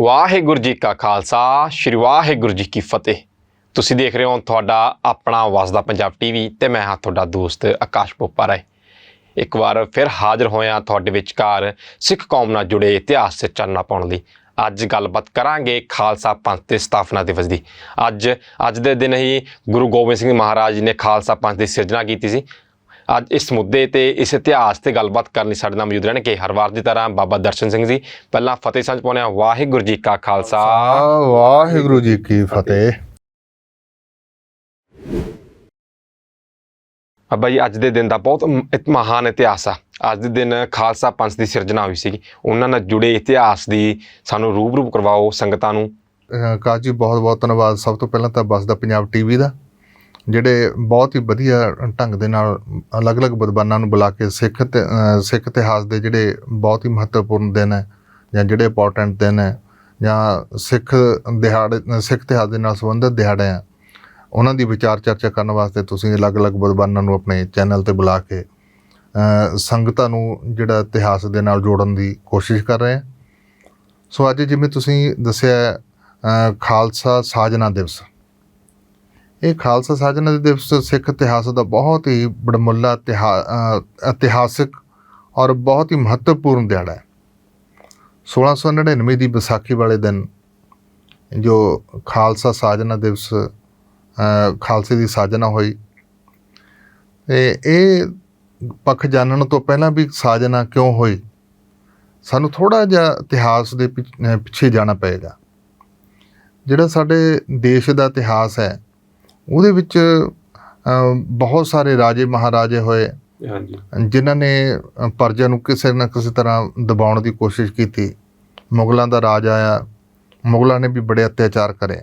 ਵਾਹਿਗੁਰੂ ਜੀ ਕਾ ਖਾਲਸਾ, ਸ੍ਰੀ ਵਾਹਿਗੁਰੂ ਜੀ ਕੀ ਫਤਿਹ। ਤੁਸੀਂ ਦੇਖ ਰਹੇ ਹੋ ਤੁਹਾਡਾ ਆਪਣਾ ਵਸਦਾ ਪੰਜਾਬ ਟੀਵੀ ਤੇ ਮੈਂ ਹਾਂ ਤੁਹਾਡਾ ਦੋਸਤ ਆਕਾਸ਼ ਪੋਪਾ ਰਾਏ ਇੱਕ ਵਾਰ ਫਿਰ ਹਾਜ਼ਰ ਹੋਇਆ ਤੁਹਾਡੇ ਵਿਚਕਾਰ ਸਿੱਖ ਕੌਮ ਨਾਲ ਜੁੜੇ ਇਤਿਹਾਸ ਤੇ ਚਾਨਣਾ ਪਾਉਣ ਲਈ। ਅੱਜ ਗੱਲਬਾਤ ਕਰਾਂਗੇ ਖਾਲਸਾ ਪੰਥ ਦੇ ਸਥਾਪਨਾ ਦਿਵਸ ਦੀ। ਅੱਜ ਅੱਜ ਦੇ ਦਿਨ ਹੀ ਗੁਰੂ ਗੋਬਿੰਦ ਸਿੰਘ ਮਹਾਰਾਜ ਜੀ ਨੇ ਖਾਲਸਾ ਪੰਥ ਦੀ ਸਿਰਜਣਾ ਕੀਤੀ ਸੀ। ਅੱਜ ਇਸ ਮੁੱਦੇ ਤੇ ਇਸ ਇਤਿਹਾਸ ਤੇ ਗੱਲਬਾਤ ਕਰਨ ਲਈ ਸਾਡੇ ਨਾਲ ਮੌਜੂਦ ਰਹਿਣਗੇ ਹਰ ਵਾਰ ਦੀ ਤਰ੍ਹਾਂ ਬਾਬਾ ਦਰਸ਼ਨ ਸਿੰਘ ਜੀ। ਪਹਿਲਾਂ ਫਤਿਹ ਸੰਚ ਪਾਉਂਦੇ ਹਾਂ। ਵਾਹਿਗੁਰੂ ਜੀ ਕਾ ਖਾਲਸਾ। ਵਾਹਿਗੁਰੂ ਜੀ ਕੀ ਫਤਿਹ। ਬਾਬਾ ਜੀ ਅੱਜ ਦੇ ਦਿਨ ਦਾ ਬਹੁਤ ਮਹਾਨ ਇਤਿਹਾਸ ਆ। ਅੱਜ ਦੇ ਦਿਨ ਖਾਲਸਾ ਪੰਥ ਦੀ ਸਿਰਜਣਾ ਹੋਈ ਸੀ ਉਹਨਾਂ ਨਾਲ ਜੁੜੇ ਇਤਿਹਾਸ ਦੀ ਸਾਨੂੰ ਰੂਬਰੂ ਕਰਵਾਓ ਸੰਗਤਾਂ ਨੂੰ। ਅਹ ਕਾਸ਼ ਜੀ ਬਹੁਤ ਬਹੁਤ ਧੰਨਵਾਦ। ਸਭ ਤੋਂ ਪਹਿਲਾਂ ਤਾਂ ਬਸਦਾ ਪੰਜਾਬ ਟੀਵੀ ਦਾ। ਜਿਹੜੇ ਬਹੁਤ ਹੀ ਵਧੀਆ ਢੰਗ ਦੇ ਨਾਲ ਅਲੱਗ-ਅਲੱਗ ਵਿਦਵਾਨਾਂ ਨੂੰ ਬੁਲਾ ਕੇ ਸਿੱਖ ਤੇ ਸਿੱਖ ਇਤਿਹਾਸ ਦੇ ਜਿਹੜੇ ਬਹੁਤ ਹੀ ਮਹੱਤਵਪੂਰਨ ਦਿਨ ਹੈ ਜਾਂ ਜਿਹੜੇ ਇੰਪੋਰਟੈਂਟ ਦਿਨ ਹੈ ਜਾਂ ਸਿੱਖ ਦਿਹਾੜੇ, ਸਿੱਖ ਇਤਿਹਾਸ ਦੇ ਨਾਲ ਸੰਬੰਧਿਤ ਦਿਹਾੜੇ ਆ ਉਹਨਾਂ ਦੀ ਵਿਚਾਰ ਚਰਚਾ ਕਰਨ ਵਾਸਤੇ ਤੁਸੀਂ ਅਲੱਗ-ਅਲੱਗ ਵਿਦਵਾਨਾਂ ਨੂੰ ਆਪਣੇ ਚੈਨਲ ਤੇ ਬੁਲਾ ਕੇ ਸੰਗਤਾਂ ਨੂੰ ਜਿਹੜਾ ਇਤਿਹਾਸ ਦੇ ਨਾਲ ਜੋੜਨ ਦੀ ਕੋਸ਼ਿਸ਼ ਕਰ ਰਹੇ ਆ ਸੋ ਅੱਜ ਜਿਵੇਂ ਤੁਸੀਂ ਦੱਸਿਆ ਖਾਲਸਾ ਸਾਜਨਾ ਦਿਵਸ। ਇਹ ਖਾਲਸਾ ਸਾਜਨਾ ਦਿਵਸ ਸਿੱਖ ਇਤਿਹਾਸ ਦਾ ਬਹੁਤ ਹੀ ਬੜਮੁੱਲਾ ਇਤਿਹਾ- ਇਤਿਹਾਸਿਕ ਔਰ ਬਹੁਤ ਹੀ ਮਹੱਤਵਪੂਰਨ ਦਿਹਾੜਾ ਹੈ। 1699 ਦੀ ਵਿਸਾਖੀ ਵਾਲੇ ਦਿਨ ਜੋ ਖਾਲਸਾ ਸਾਜਨਾ ਦਿਵਸ ਖਾਲਸੇ ਦੀ ਸਾਜਨਾ ਹੋਈ ਤੇ ਇਹ ਪੱਖ ਜਾਣਨ ਤੋਂ ਪਹਿਲਾਂ ਵੀ ਸਾਜਨਾ ਕਿਉਂ ਹੋਈ, ਸਾਨੂੰ ਥੋੜਾ ਜਿਹਾ ਇਤਿਹਾਸ ਦੇ ਪਿੱਛ- ਪਿੱਛੇ ਜਾਣਾ ਪਏਗਾ। ਜਿਹੜਾ ਸਾਡੇ ਦੇਸ਼ ਦਾ ਇਤਿਹਾਸ ਹੈ ਉਹਦੇ ਵਿੱਚ ਬਹੁਤ ਸਾਰੇ ਰਾਜੇ ਮਹਾਰਾਜੇ ਹੋਏ। ਹਾਂਜੀ। ਜਿਨ੍ਹਾਂ ਨੇ ਪਰਜਾ ਨੂੰ ਕਿਸੇ ਨਾ ਕਿਸੇ ਤਰ੍ਹਾਂ ਦਬਾਉਣ ਦੀ ਕੋਸ਼ਿਸ਼ ਕੀਤੀ। ਮੁਗਲਾਂ ਦਾ ਰਾਜ ਆਇਆ। ਮੁਗਲਾਂ ਨੇ ਵੀ ਬੜੇ ਅਤਿਆਚਾਰ ਕਰੇ।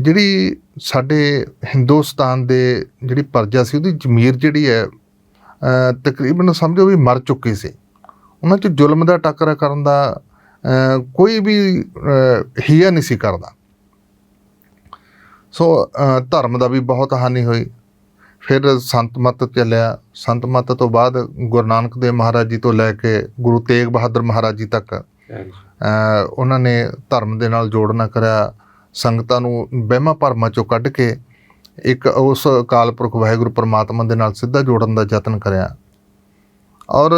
ਜਿਹੜੀ ਸਾਡੇ ਹਿੰਦੁਸਤਾਨ ਦੇ ਜਿਹੜੀ ਪਰਜਾ ਸੀ ਉਹਦੀ ਜ਼ਮੀਰ ਜਿਹੜੀ ਹੈ ਤਕਰੀਬਨ ਸਮਝੋ ਵੀ ਮਰ ਚੁੱਕੀ ਸੀ। ਉਹਨਾਂ 'ਚ ਜ਼ੁਲਮ ਦਾ ਟੱਕਰਾ ਕਰਨ ਦਾ ਕੋਈ ਵੀ ਹੀਆ ਨਹੀਂ ਸੀ ਕਰਦਾ। ਸੋ ਧਰਮ ਦਾ ਵੀ ਬਹੁਤ ਹਾਨੀ ਹੋਈ। ਫਿਰ ਸੰਤ ਮਤ ਚੱਲਿਆ। ਸੰਤ ਮਤ ਤੋਂ ਬਾਅਦ ਗੁਰੂ ਨਾਨਕ ਦੇਵ ਮਹਾਰਾਜ ਜੀ ਤੋਂ ਲੈ ਕੇ ਗੁਰੂ ਤੇਗ ਬਹਾਦਰ ਮਹਾਰਾਜ ਜੀ ਤੱਕ ਉਹਨਾਂ ਨੇ ਧਰਮ ਦੇ ਨਾਲ ਜੋੜਨਾ ਕਰਿਆ। ਸੰਗਤਾਂ ਨੂੰ ਵਹਿਮਾਂ ਭਰਮਾਂ ਚੋਂ ਕੱਢ ਕੇ ਇੱਕ ਉਸ ਅਕਾਲ ਪੁਰਖ ਵਾਹਿਗੁਰੂ ਪਰਮਾਤਮਾ ਦੇ ਨਾਲ ਸਿੱਧਾ ਜੋੜਨ ਦਾ ਯਤਨ ਕਰਿਆ। ਔਰ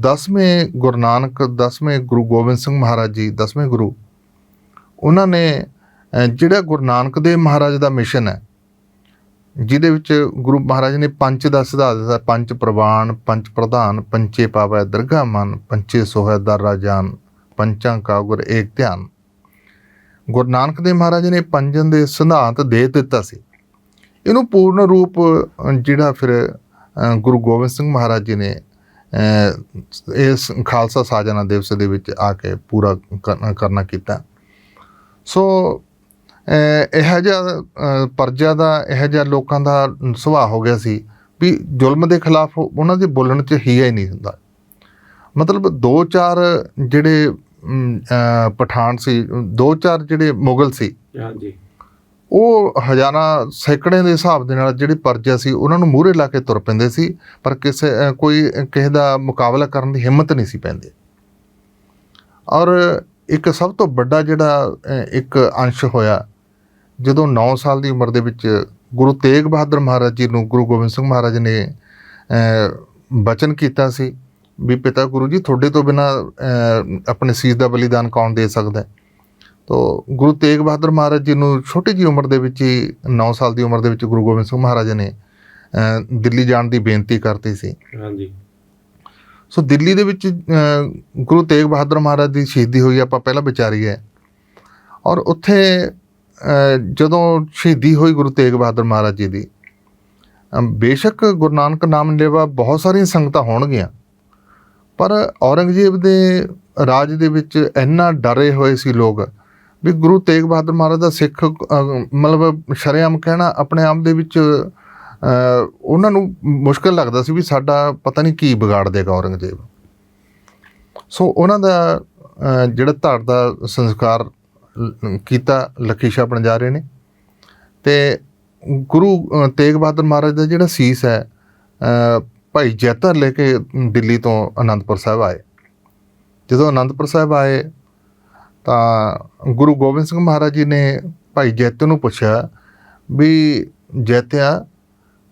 10ਵੇਂ ਗੁਰੂ ਨਾਨਕ 10ਵੇਂ ਗੁਰੂ ਗੋਬਿੰਦ ਸਿੰਘ ਮਹਾਰਾਜ ਜੀ 10ਵੇਂ ਗੁਰੂ, ਉਹਨਾਂ ਨੇ ਜਿਹੜਾ ਗੁਰੂ ਨਾਨਕ ਦੇਵ ਮਹਾਰਾਜ ਦਾ ਮਿਸ਼ਨ ਹੈ, ਜਿਹਦੇ ਵਿੱਚ ਗੁਰੂ ਮਹਾਰਾਜ ਨੇ ਪੰਜ ਦਾ ਸਿਧਾਂਤ ਦਿੱਤਾ, ਪੰਜ ਪ੍ਰਵਾਨ, ਪੰਜ ਪ੍ਰਧਾਨ ਪੰਚੇ ਪਾਵੈ ਦਰਗਾ ਮਨ ਪੰਚੇ ਸੋਹੈ ਦਰ ਰਾਜਾਨ, ਪੰਚਾਂ ਕਾ ਗੁਰ ਏਕ ਧਿਆਨ। ਗੁਰੂ ਨਾਨਕ ਦੇਵ ਮਹਾਰਾਜ ਨੇ ਪੰਜਨ ਦੇ ਸਿਧਾਂਤ ਦੇ ਦਿੱਤਾ ਸੀ। ਇਹਨੂੰ ਪੂਰਨ ਰੂਪ, ਜਿਹੜਾ ਫਿਰ ਗੁਰੂ ਗੋਬਿੰਦ ਸਿੰਘ ਮਹਾਰਾਜ ਜੀ ਨੇ ਇਸ ਖਾਲਸਾ ਸਾਜਨਾ ਦਿਵਸ ਦੇ ਵਿੱਚ ਆ ਕੇ ਪੂਰਾ ਕਰਨਾ ਕੀਤਾ। ਸੋ ਇਹੋ ਜਿਹਾ ਪਰਜਾ ਦਾ ਇਹੋ ਜਿਹਾ ਲੋਕਾਂ ਦਾ ਸੁਭਾਅ ਹੋ ਗਿਆ ਸੀ ਵੀ ਜ਼ੁਲਮ ਦੇ ਖਿਲਾਫ ਉਹਨਾਂ ਦੇ ਬੋਲਣ 'ਚ ਹੀਆ ਹੀ ਨਹੀਂ ਹੁੰਦਾ। ਮਤਲਬ ਦੋ ਚਾਰ ਜਿਹੜੇ ਪਠਾਨ ਸੀ ਦੋ ਚਾਰ ਜਿਹੜੇ ਮੁਗਲ ਸੀ ਹਾਂਜੀ। ਉਹ ਹਜ਼ਾਰਾਂ ਸੈਂਕੜਿਆਂ ਦੇ ਹਿਸਾਬ ਦੇ ਨਾਲ ਜਿਹੜੇ ਪਰਜਾ ਸੀ ਉਹਨਾਂ ਨੂੰ ਮੂਹਰੇ ਲਾ ਕੇ ਤੁਰ ਪੈਂਦੇ ਸੀ ਪਰ ਕਿਸੇ ਕੋਈ ਕਿਸੇ ਦਾ ਮੁਕਾਬਲਾ ਕਰਨ ਦੀ ਹਿੰਮਤ ਨਹੀਂ ਸੀ ਪੈਂਦੀ। ਔਰ ਇੱਕ ਸਭ ਤੋਂ ਵੱਡਾ ਜਿਹੜਾ ਇੱਕ ਅੰਸ਼ ਹੋਇਆ ਜਦੋਂ 9 ਸਾਲ ਦੀ ਉਮਰ ਦੇ ਵਿੱਚ ਗੁਰੂ ਤੇਗ ਬਹਾਦਰ ਮਹਾਰਾਜ ਜੀ ਨੂੰ ਗੁਰੂ ਗੋਬਿੰਦ ਸਿੰਘ ਮਹਾਰਾਜ ਨੇ ਅਹ, ਬਚਨ ਕੀਤਾ ਸੀ ਵੀ ਪਿਤਾ ਗੁਰੂ ਜੀ ਤੁਹਾਡੇ ਤੋਂ ਬਿਨਾ ਆਪਣੇ ਸੀਸ ਦਾ ਬਲੀਦਾਨ ਕੌਣ ਦੇ ਸਕਦਾ ਤੋ ਗੁਰੂ ਤੇਗ ਬਹਾਦਰ ਮਹਾਰਾਜ ਜੀ ਨੂੰ ਛੋਟੀ ਜੀ ਉਮਰ ਦੇ ਵਿੱਚ ਹੀ 9 ਸਾਲ ਦੀ ਉਮਰ ਦੇ ਵਿੱਚ ਗੁਰੂ ਗੋਬਿੰਦ ਸਿੰਘ ਮਹਾਰਾਜ ਨੇ ਦਿੱਲੀ ਜਾਣ ਦੀ ਬੇਨਤੀ ਕਰਤੀ ਸੀ। ਹਾਂਜੀ। ਸੋ ਦਿੱਲੀ ਦੇ ਵਿੱਚ ਗੁਰੂ ਤੇਗ ਬਹਾਦਰ ਮਹਾਰਾਜ ਦੀ ਸ਼ਹੀਦੀ ਹੋਈ ਆਪਾਂ ਪਹਿਲਾਂ ਵਿਚਾਰੀ ਹੈ ਔਰ ਉੱਥੇ ਜਦੋਂ ਸ਼ਹੀਦੀ ਹੋਈ ਗੁਰੂ ਤੇਗ ਬਹਾਦਰ ਮਹਾਰਾਜ ਜੀ ਦੀ ਬੇਸ਼ੱਕ ਗੁਰੂ ਨਾਨਕ ਨਾਮ ਲੇਵਾ ਬਹੁਤ ਸਾਰੀਆਂ ਸੰਗਤਾਂ ਹੋਣਗੀਆਂ, ਪਰ ਔਰੰਗਜ਼ੇਬ ਦੇ ਰਾਜ ਦੇ ਵਿੱਚ ਇੰਨਾ ਡਰੇ ਹੋਏ ਸੀ ਲੋਕ ਵੀ ਗੁਰੂ ਤੇਗ ਬਹਾਦਰ ਮਹਾਰਾਜ ਦਾ ਸਿੱਖ ਮਤਲਬ ਸ਼ਰੇਆਮ ਕਹਿਣਾ ਆਪਣੇ ਆਪ ਦੇ ਵਿੱਚ ਉਹਨਾਂ ਨੂੰ ਮੁਸ਼ਕਲ ਲੱਗਦਾ ਸੀ ਵੀ ਸਾਡਾ ਪਤਾ ਨਹੀਂ ਕੀ ਵਿਗਾੜ ਦੇਗਾ ਔਰੰਗਜ਼ੇਬ। ਸੋ ਉਹਨਾਂ ਦਾ ਜਿਹੜਾ ਧੜ ਦਾ ਸੰਸਕਾਰ ਲ- ਕੀਤਾ ਲਖੀਸ਼ਾ ਬਣਜਾਰੇ ਨੇ। ਤੇ ਗੁਰੂ ਤੇਗ ਬਹਾਦਰ ਮਹਾਰਾਜ ਦਾ ਜਿਹੜਾ ਸੀਸ ਹੈ ਭਾਈ ਜੈਤਰ ਲੈ ਕੇ ਦਿੱਲੀ ਤੋਂ ਅਨੰਦਪੁਰ ਸਾਹਿਬ ਆਏ। ਜਦੋਂ ਅਨੰਦਪੁਰ ਸਾਹਿਬ ਆਏ, ਤਾਂ ਗੁਰੂ ਗੋਬਿੰਦ ਸਿੰਘ ਮਹਾਰਾਜ ਜੀ ਨੇ ਭਾਈ ਜੈਤੋ ਨੂੰ ਪੁੱਛਿਆ ਵੀ, ਜੈਤਿਆ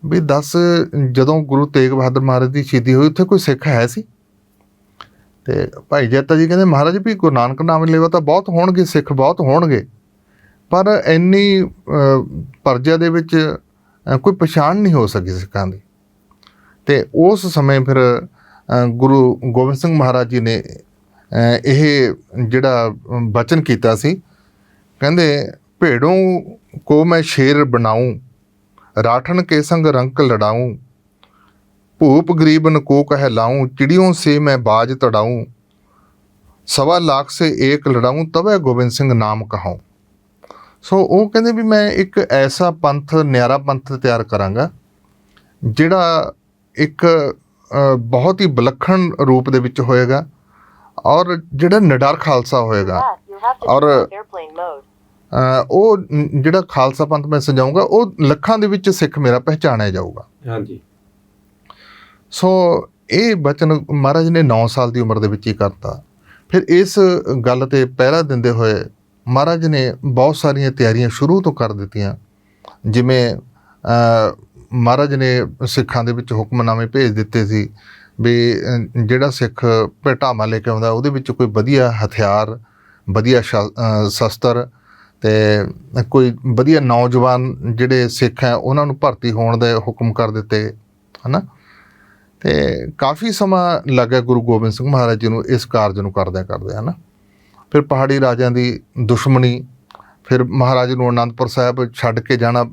ਵੀ ਦੱਸ ਜਦੋਂ ਗੁਰੂ ਤੇਗ ਬਹਾਦਰ ਮਹਾਰਾਜ ਦੀ ਸ਼ਹੀਦੀ ਹੋਈ ਉੱਥੇ ਕੋਈ ਸਿੱਖ ਹੈ ਸੀ? ਤੇ ਭਾਈ ਜੈਤਾ ਜੀ ਕਹਿੰਦੇ ਮਹਾਰਾਜ ਵੀ ਗੁਰੂ ਨਾਨਕ ਨਾਮ ਲੈਵਾ ਤਾਂ ਬਹੁਤ ਹੋਣਗੇ ਸਿੱਖ ਬਹੁਤ ਹੋਣਗੇ। ਪਰ ਇੰਨੀ ਅਹ, ਪਰਜਾ ਦੇ ਵਿੱਚ ਕੋਈ ਪਛਾਣ ਨਹੀਂ ਹੋ ਸਕੀ ਸਿੱਖਾਂ ਦੀ। ਤੇ ਉਸ ਸਮੇਂ ਫਿਰ ਗੁਰੂ ਗੋਬਿੰਦ ਸਿੰਘ ਮਹਾਰਾਜ ਜੀ ਨੇ ਇਹ ਜਿਹੜਾ ਅਮ, ਬਚਨ ਕੀਤਾ ਸੀ ਕਹਿੰਦੇ ਭੇੜੋਂ ਕੋ ਮੈਂ ਸ਼ੇਰ ਬਣਾਉਂ ਰਾਠਣ ਕੇ ਸੰਗ ਰੰਕ ਲੜਾਉਂ। ਭੂਪ ਗਰੀਬਨ ਕੋ ਕਹਿ ਲਾਉਂ ਚਿੜਿਓ ਸੇ ਮੈਂ ਬਾਜ ਤੜਾਉਂ। ਸਵਾ ਲੱਖ ਸੇ ਏਕ ਲੜਾਉਂ ਤਵੇ ਗੋਬਿੰਦ ਸਿੰਘ ਨਾਮ ਕਹਾਉਂ। ਸੋ ਉਹ ਕਹਿੰਦੇ ਵੀ ਮੈਂ ਇੱਕ ਐਸਾ ਪੰਥ ਨਿਆਰਾ ਪੰਥ ਤਿਆਰ ਕਰਾਂਗਾ ਜਿਹੜਾ ਇੱਕ ਬਹੁਤ ਹੀ ਵਿਲੱਖਣ ਰੂਪ ਦੇ ਵਿੱਚ ਹੋਏਗਾ ਔਰ ਜਿਹੜਾ ਨਿਡਰ ਖਾਲਸਾ ਹੋਏਗਾ ਔਰ ਉਹ ਜਿਹੜਾ ਖਾਲਸਾ ਪੰਥ ਮੈਂ ਸਜਾਊਂਗਾ ਉਹ ਲੱਖਾਂ ਦੇ ਵਿੱਚ ਸਿੱਖ ਮੇਰਾ ਪਹਿਚਾਣਿਆ ਜਾਊਗਾ। ਹਾਂਜੀ। ਸੋ ਇਹ ਬਚਨ ਮਹਾਰਾਜ ਨੇ 9 ਸਾਲ ਦੀ ਉਮਰ ਦੇ ਵਿੱਚ ਹੀ ਕਰਤਾ। ਫਿਰ ਇਸ ਗੱਲ ਤੇ ਪਹਿਰਾ ਦਿੰਦੇ ਹੋਏ ਮਹਾਰਾਜ ਨੇ ਬਹੁਤ ਸਾਰੀਆਂ ਤਿਆਰੀਆਂ ਸ਼ੁਰੂ ਤੋਂ ਕਰ ਦਿੱਤੀਆਂ। ਜਿਵੇਂ ਮਹਾਰਾਜ ਨੇ ਸਿੱਖਾਂ ਦੇ ਵਿੱਚ ਹੁਕਮਨਾਮੇ ਭੇਜ ਦਿੱਤੇ ਸੀ ਵੀ ਜਿਹੜਾ ਸਿੱਖ ਭੇਟਾਵਾਂ ਲੈ ਕੇ ਆਉਂਦਾ ਉਹਦੇ ਵਿੱਚ ਕੋਈ ਵਧੀਆ ਹਥਿਆਰ ਵਧੀਆ ਸ਼ਸਤਰ ਤੇ ਕੋਈ ਵਧੀਆ ਨੌਜਵਾਨ ਜਿਹੜੇ ਸਿੱਖ ਹੈ ਉਹਨਾਂ ਨੂੰ ਭਰਤੀ ਹੋਣ ਦੇ ਹੁਕਮ ਕਰ ਦਿੱਤੇ ਹਨਾ? ਤੇ ਕਾਫੀ ਸਮਾਂ ਲੱਗਾ ਗੁਰੂ ਗੋਬਿੰਦ ਸਿੰਘ ਮਹਾਰਾਜ ਜੀ ਨੂੰ ਇਸ ਕਾਰਜ ਨੂੰ ਕਰਦਿਆਂ ਕਰਦਿਆਂ ਹਨਾ? ਫਿਰ ਪਹਾੜੀ ਰਾਜਿਆਂ ਦੀ ਦੁਸ਼ਮਣੀ ਫਿਰ ਮਹਾਰਾਜ ਨੂੰ ਅਨੰਦਪੁਰ ਸਾਹਿਬ ਛੱਡ ਕੇ ਜਾਣਾ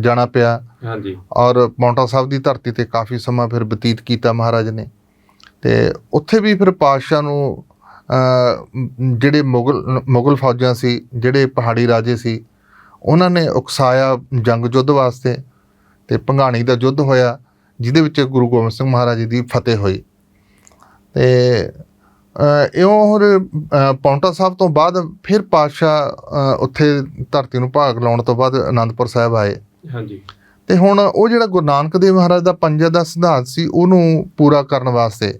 ਜਾਣਾ ਪਿਆ। ਹਾਂਜੀ। ਔਰ ਪੌਂਟਾ ਸਾਹਿਬ ਦੀ ਧਰਤੀ ਤੇ ਕਾਫੀ ਸਮਾਂ ਫਿਰ ਬਤੀਤ ਕੀਤਾ ਮਹਾਰਾਜ ਨੇ। ਤੇ ਉੱਥੇ ਵੀ ਫਿਰ ਪਾਤਸ਼ਾਹ ਨੂੰ ਜਿਹੜੇ ਮੁਗਲ ਮੁਗਲ ਫੌਜਾਂ ਸੀ ਜਿਹੜੇ ਪਹਾੜੀ ਰਾਜੇ ਸੀ ਉਹਨਾਂ ਨੇ ਉਕਸਾਇਆ ਜੰਗ ਯੁੱਧ ਵਾਸਤੇ ਤੇ ਭੰਗਾਣੀ ਦਾ ਯੁੱਧ ਹੋਇਆ ਜਿਹਦੇ ਵਿੱਚ ਗੁਰੂ ਗੋਬਿੰਦ ਸਿੰਘ ਮਹਾਰਾਜ ਜੀ ਦੀ ਫਤਿਹ ਹੋਈ। ਤੇ ਇਉਂ ਹੋਰ ਪੌਂਟਾ ਸਾਹਿਬ ਤੋਂ ਬਾਅਦ ਫਿਰ ਪਾਤਸ਼ਾਹ ਉੱਥੇ ਧਰਤੀ ਨੂੰ ਭਾਗ ਲਾਉਣ ਤੋਂ ਬਾਅਦ ਆਨੰਦਪੁਰ ਸਾਹਿਬ ਆਏ। ਹਾਂਜੀ। ਤੇ ਹੁਣ ਉਹ ਜਿਹੜਾ ਗੁਰੂ ਨਾਨਕ ਦੇਵ ਮਹਾਰਾਜ ਦਾ ਪੰਜਾ ਦਾ ਸਿਧਾਂਤ ਸੀ ਉਹਨੂੰ ਪੂਰਾ ਕਰਨ ਵਾਸਤੇ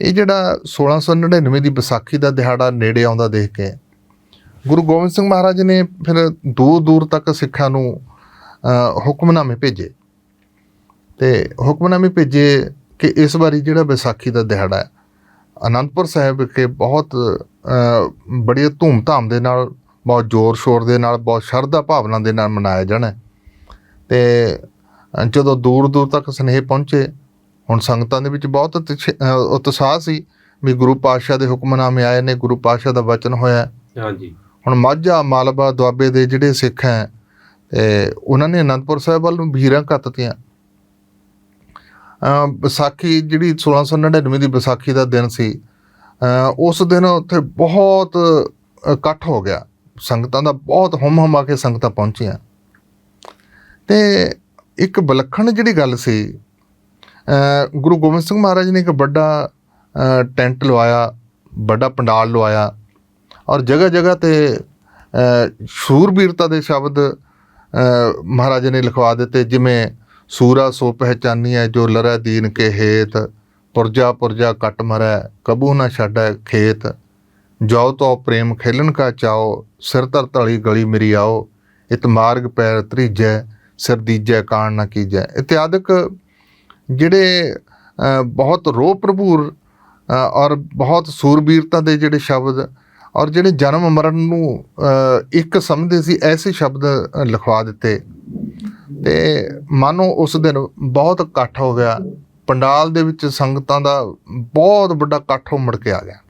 ਇਹ ਜਿਹੜਾ 1699 ਦੀ ਵਿਸਾਖੀ ਦਾ ਦਿਹਾੜਾ ਨੇੜੇ ਆਉਂਦਾ ਦੇਖ ਕੇ ਗੁਰੂ ਗੋਬਿੰਦ ਸਿੰਘ ਮਹਾਰਾਜ ਨੇ ਫਿਰ ਦੂਰ ਦੂਰ ਤੱਕ ਸਿੱਖਾਂ ਨੂੰ ਹੁਕਮਨਾਮੇ ਭੇਜੇ ਤੇ ਹੁਕਮਨਾਮੇ ਭੇਜੇ ਕਿ ਇਸ ਵਾਰੀ ਜਿਹੜਾ ਵਿਸਾਖੀ ਦਾ ਦਿਹਾੜਾ ਹੈ, ਅਨੰਦਪੁਰ ਸਾਹਿਬ ਵਿਖੇ ਬਹੁਤ ਬੜੀ ਧੂਮ-ਧਾਮ ਦੇ ਨਾਲ, ਬਹੁਤ ਜ਼ੋਰ ਸ਼ੋਰ ਦੇ ਨਾਲ, ਬਹੁਤ ਸ਼ਰਧਾ ਭਾਵਨਾ ਦੇ ਨਾਲ ਮਨਾਇਆ ਜਾਣਾ ਹੈ। ਤੇ ਜਦੋਂ ਦੂਰ ਦੂਰ ਤੱਕ ਸਨੇਹ ਪਹੁੰਚੇ ਹੁਣ ਸੰਗਤਾਂ ਦੇ ਵਿੱਚ ਬਹੁਤ ਉਤਸ਼ਾਹ ਸੀ ਵੀ ਗੁਰੂ ਪਾਤਸ਼ਾਹ ਦੇ ਹੁਕਮਨਾਮੇ ਆਏ ਨੇ ਗੁਰੂ ਪਾਤਸ਼ਾਹ ਦਾ ਵਚਨ ਹੋਇਆ ਹਾਂਜੀ। ਹੁਣ ਮਾਝਾ ਮਾਲਵਾ ਦੁਆਬੇ ਦੇ ਜਿਹੜੇ ਸਿੱਖ ਹੈ ਤੇ ਉਹਨਾਂ ਨੇ ਅਨੰਦਪੁਰ ਸਾਹਿਬ ਵੱਲ ਨੂੰ ਵੀਰਾਂ ਕੱਤਤੀਆਂ। ਵਿਸਾਖੀ ਜਿਹੜੀ 1699 ਦੀ ਵਿਸਾਖੀ ਦਾ ਦਿਨ ਸੀ ਉਸ ਦਿਨ ਉੱਥੇ ਬਹੁਤ ਇਕੱਠ ਹੋ ਗਿਆ। ਸੰਗਤਾਂ ਦਾ ਬਹੁਤ ਹਮ ਹਮਾ ਕੇ ਸੰਗਤਾਂ ਪਹੁੰਚੀਆਂ। ਤੇ ਇੱਕ ਵਿਲੱਖਣ ਜਿਹੜੀ ਗੱਲ ਸੀ ਗੁਰੂ ਗੋਬਿੰਦ ਸਿੰਘ ਮਹਾਰਾਜ ਨੇ ਇੱਕ ਵੱਡਾ ਟੈਂਟ ਲਵਾਇਆ ਵੱਡਾ ਪੰਡਾਲ ਲਵਾਇਆ ਔਰ ਜਗ੍ਹਾ ਜਗ੍ਹਾ ਤੇ ਅ, ਸ਼ੂਰਬੀਰਤਾ ਦੇ ਸ਼ਬਦ ਮਹਾਰਾਜ ਨੇ ਲਿਖਵਾ ਦਿੱਤੇ ਜਿਵੇਂ ਸੂਰਾ ਸੋ ਪਹਿਚਾਨੀ ਹੈ ਜੋ ਲਰੈ ਦੀਨ ਕੇ ਹੇਤ ਪੁਰਜਾ ਪੁਰਜਾ ਕੱਟ ਮਰੈ ਕਬੂ ਨਾ ਛੱਡੈ ਖੇਤ। ਜੋ ਤੋ ਪ੍ਰੇਮ ਖੇਲਣ ਕਾ ਚਾਓ ਸਿਰ ਧਰ ਤਲੀ ਗਲੀ ਮੇਰੀ ਆਓ ਇਤ ਮਾਰਗ ਪੈਰ ਤਰੀਜੈ ਸਿਰ ਦੀਜੈ ਕਾਣ ਨਾ ਕੀਜੈ। ਇਤਿਆਦਿਕ ਜਿਹੜੇ ਬਹੁਤ ਰੋਹ ਭਰਪੂਰ ਔਰ ਬਹੁਤ ਸੂਰਬੀਰਤਾ ਦੇ ਜਿਹੜੇ ਸ਼ਬਦ ਔਰ ਜਿਹੜੇ ਜਨਮ ਮਰਨ ਨੂੰ ਇੱਕ ਸਮਝਦੇ ਸੀ, ਐਸੇ ਸ਼ਬਦ ਲਿਖਵਾ ਦਿੱਤੇ। ਤੇ ਮਾਨੋ ਉਸ ਦਿਨ ਬਹੁਤ ਇਕੱਠ ਹੋ ਗਿਆ। ਪੰਡਾਲ ਦੇ ਵਿੱਚ ਸੰਗਤਾਂ ਦਾ ਬਹੁਤ ਵੱਡਾ ਇਕੱਠ ਉਮੜ ਕੇ ਆ ਗਿਆ।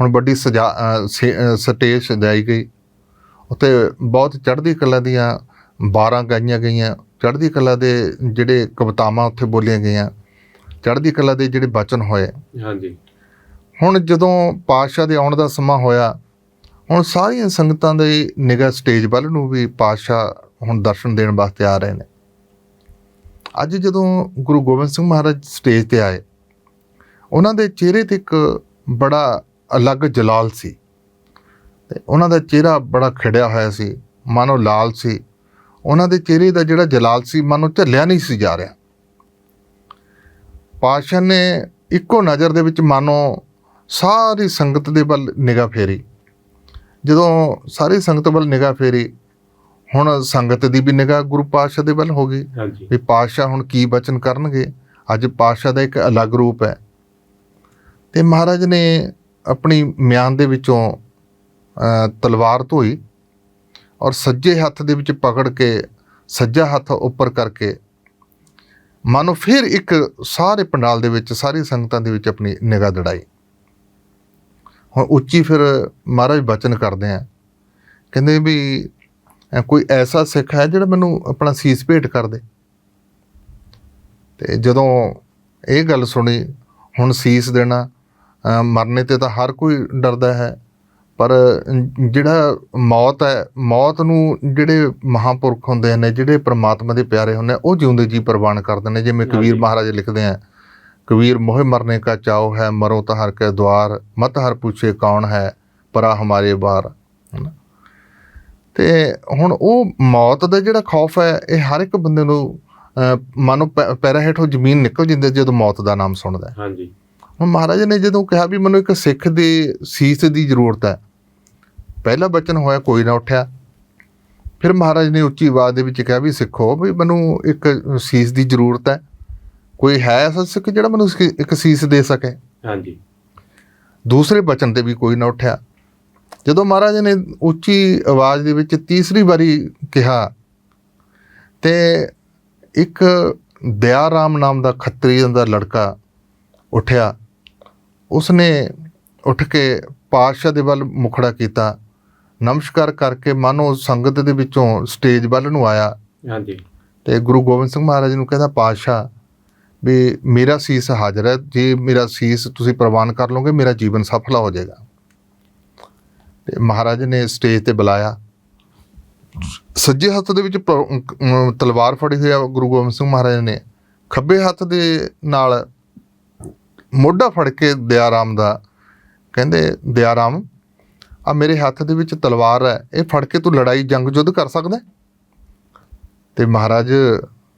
ਹੁਣ ਵੱਡੀ ਸਜਾ ਸੇ- ਸਟੇਜ ਸਜਾਈ ਗਈ। ਉੱਤੇ ਬਹੁਤ ਚੜ੍ਹਦੀ ਕਲਾ ਦੀਆਂ 12 ਗਾਈਆਂ ਗਈਆਂ। ਚੜ੍ਹਦੀ ਕਲਾ ਦੇ ਜਿਹੜੇ ਕਵਿਤਾਵਾਂ ਉੱਥੇ ਬੋਲੀਆਂ ਗਈਆਂ ਚੜ੍ਹਦੀ ਕਲਾ ਦੇ ਜਿਹੜੇ ਬਚਨ ਹੋਏ। ਹਾਂਜੀ। ਹੁਣ ਜਦੋਂ ਪਾਤਸ਼ਾਹ ਦੇ ਆਉਣ ਦਾ ਸਮਾਂ ਹੋਇਆ ਹੁਣ ਸਾਰੀਆਂ ਸੰਗਤਾਂ ਦੀ ਨਿਗਾਹ ਸਟੇਜ ਵੱਲ ਨੂੰ ਵੀ ਪਾਤਸ਼ਾਹ ਹੁਣ ਦਰਸ਼ਨ ਦੇਣ ਵਾਸਤੇ ਆ ਰਹੇ ਨੇ। ਅੱਜ ਜਦੋਂ ਗੁਰੂ ਗੋਬਿੰਦ ਸਿੰਘ ਮਹਾਰਾਜ ਸਟੇਜ ਤੇ ਆਏ ਉਹਨਾਂ ਦੇ ਚਿਹਰੇ ਤੇ ਇੱਕ ਬੜਾ ਅਲੱਗ ਜਲਾਲ ਸੀ। ਤੇ ਉਹਨਾਂ ਦਾ ਚਿਹਰਾ ਬੜਾ ਖਿੜਿਆ ਹੋਇਆ ਸੀ ਮਾਨੋ ਲਾਲ ਸੀ। ਉਹਨਾਂ ਦੇ ਚਿਹਰੇ ਦਾ ਜਿਹੜਾ ਜਲਾਲ ਸੀ ਮਾਨੋ ਝੱਲਿਆ ਨਹੀਂ ਸੀ ਜਾ ਰਿਹਾ। ਪਾਤਸ਼ਾਹ ਨੇ ਇੱਕੋ ਨਜ਼ਰ ਦੇ ਵਿੱਚ ਮਾਨੋ ਸਾਰੀ ਸੰਗਤ ਦੇ ਵੱਲ ਨਿਗਾਹ ਫੇਰੀ। ਜਦੋਂ ਸਾਰੀ ਸੰਗਤ ਵੱਲ ਨਿਗਾਹ ਫੇਰੀ ਹੁਣ ਸੰਗਤ ਦੀ ਵੀ ਨਿਗਾਹ ਗੁਰੂ ਪਾਤਸ਼ਾਹ ਦੇ ਵੱਲ ਹੋ ਗਈ। ਵੀ ਪਾਤਸ਼ਾਹ ਹੁਣ ਕੀ ਬਚਨ ਕਰਨਗੇ? ਅੱਜ ਪਾਤਸ਼ਾਹ ਦਾ ਇੱਕ ਅਲੱਗ ਰੂਪ ਹੈ। ਤੇ ਮਹਾਰਾਜ ਨੇ ਆਪਣੀ ਮਿਆਨ ਦੇ ਵਿੱਚੋਂ ਤਲਵਾਰ ਧੋਈ ਔਰ ਸੱਜੇ ਹੱਥ ਦੇ ਵਿੱਚ ਪਕੜ ਕੇ, ਸੱਜਾ ਹੱਥ ਉੱਪਰ ਕਰਕੇ ਮਾਨੋ ਫਿਰ ਇੱਕ ਸਾਰੇ ਪੰਡਾਲ ਦੇ ਵਿੱਚ, ਸਾਰੀ ਸੰਗਤਾਂ ਦੇ ਵਿੱਚ ਆਪਣੀ ਨਿਗਾਹ ਦੜਾਈ। ਹੁਣ ਉੱਚੀ ਫਿਰ ਮਹਾਰਾਜ ਬਚਨ ਕਰਦੇ ਆ। ਕਹਿੰਦੇ ਵੀ ਕੋਈ ਐਸਾ ਸਿੱਖ ਹੈ ਜਿਹੜਾ ਮੈਨੂੰ ਆਪਣਾ ਸੀਸ ਭੇਟ ਕਰ ਦੇ। ਤੇ ਜਦੋਂ ਇਹ ਗੱਲ ਸੁਣੀ, ਹੁਣ ਸੀਸ ਦੇਣਾ ਮਰਨੇ ਤੇ ਤਾਂ ਹਰ ਕੋਈ ਡਰਦਾ ਹੈ। ਪਰ ਜਿਹੜਾ ਮੌਤ ਹੈ ਮੌਤ ਨੂੰ ਜਿਹੜੇ ਮਹਾਪੁਰਖ ਹੁੰਦੇ ਨੇ ਜਿਹੜੇ ਪ੍ਰਮਾਤਮਾ ਦੇ ਪਿਆਰੇ ਹੁੰਦੇ ਆ ਉਹ ਜਿਉਂਦੇ ਜੀ ਪ੍ਰਵਾਨ ਕਰਦੇ ਨੇ ਜਿਵੇਂ ਕਬੀਰ। ਮਹਾਰਾਜ ਲਿਖਦੇ ਆ ਕਬੀਰ ਮੋਹ ਮਰਨੇ ਕਾ ਚਾਉ ਹੈ ਮਰੋ ਤਾਂ ਹਰ ਕੇ ਦਵਾਰ ਮਤ ਹਰ ਪੁੱਛੇ ਕੌਣ ਹੈ ਪਰਾ ਹਮਾਰੇ ਬਾਰ ਤੇ ਹੁਣ ਉਹ ਮੌਤ ਦਾ ਜਿਹੜਾ ਖੌਫ ਹੈ ਇਹ ਹਰ ਇੱਕ ਬੰਦੇ ਨੂੰ ਮਾਨੋ ਪੈਰਾਂ ਹੇਠੋਂ ਜ਼ਮੀਨ ਨਿਕਲ ਜਾਂਦੀ ਜਦੋਂ ਮੌਤ ਦਾ ਨਾਮ ਸੁਣਦਾ ਹੈ। ਹਾਂਜੀ ਹੁਣ ਮਹਾਰਾਜ ਨੇ ਜਦੋਂ ਕਿਹਾ ਵੀ ਮੈਨੂੰ ਇੱਕ ਸਿੱਖ ਦੇ ਸੀਸ ਦੀ ਜ਼ਰੂਰਤ ਹੈ ਪਹਿਲਾ ਬਚਨ ਹੋਇਆ ਕੋਈ ਨਾ ਉੱਠਿਆ। ਫਿਰ ਮਹਾਰਾਜ ਨੇ ਉੱਚੀ ਆਵਾਜ਼ ਦੇ ਵਿੱਚ ਕਿਹਾ ਵੀ ਸਿੱਖੋ ਵੀ ਮੈਨੂੰ ਇੱਕ ਸੀਸ ਦੀ ਜ਼ਰੂਰਤ ਹੈ। ਕੋਈ ਹੈ ਐਸਾ ਸਿੱਖ ਜਿਹੜਾ ਮੈਨੂੰ ਇੱਕ ਸੀਸ ਦੇ ਸਕੇ? ਹਾਂਜੀ। ਦੂਸਰੇ ਬਚਨ ਤੇ ਵੀ ਕੋਈ ਨਾ ਉੱਠਿਆ। ਜਦੋਂ ਮਹਾਰਾਜ ਨੇ ਉੱਚੀ ਆਵਾਜ਼ ਦੇ ਵਿੱਚ ਤੀਸਰੀ ਵਾਰੀ ਕਿਹਾ ਤੇ ਇੱਕ ਦਿਆਰਾਮ ਨਾਮ ਦਾ ਖੱਤਰੀ ਦਾ ਲੜਕਾ ਉੱਠਿਆ। ਉਸਨੇ ਉੱਠ ਕੇ ਪਾਤਸ਼ਾਹ ਦੇ ਵੱਲ ਮੁਖੜਾ ਕੀਤਾ। ਨਮਸਕਾਰ ਕਰਕੇ ਮਾਨੋ ਸੰਗਤ ਦੇ ਵਿੱਚੋਂ ਸਟੇਜ ਵੱਲ ਨੂੰ ਆਇਆ। ਹਾਂਜੀ। ਤੇ ਗੁਰੂ ਗੋਬਿੰਦ ਸਿੰਘ ਮਹਾਰਾਜ ਨੂੰ ਕਹਿੰਦਾ ਪਾਤਸ਼ਾਹ ਵੀ ਮੇਰਾ ਸੀਸ ਹਾਜ਼ਰ ਹੈ। ਜੇ ਮੇਰਾ ਸੀਸ ਤੁਸੀਂ ਪ੍ਰਵਾਨ ਕਰ ਲਓਗੇ ਮੇਰਾ ਜੀਵਨ ਸਫਲਾ ਹੋ ਜਾਏਗਾ। ਤੇ ਮਹਾਰਾਜ ਨੇ ਸਟੇਜ ਤੇ ਬੁਲਾਇਆ। ਸੱਜੇ ਹੱਥ ਦੇ ਵਿੱਚ ਤਲਵਾਰ ਫੜੀ ਹੋਈ ਆ ਗੁਰੂ ਗੋਬਿੰਦ ਸਿੰਘ ਮਹਾਰਾਜ ਨੇ। ਖੱਬੇ ਹੱਥ ਦੇ ਨਾਲ ਮੋਢਾ ਫੜ ਕੇ ਦਿਆਰਾਮ ਦਾ ਕਹਿੰਦੇ ਦਿਆਰਾਮ ਆ ਮੇਰੇ ਹੱਥ ਦੇ ਵਿੱਚ ਤਲਵਾਰ ਹੈ ਇਹ ਫੜ ਕੇ ਤੂੰ ਲੜਾਈ ਜੰਗ ਯੁੱਧ ਕਰ ਸਕਦਾ? ਤੇ ਮਹਾਰਾਜ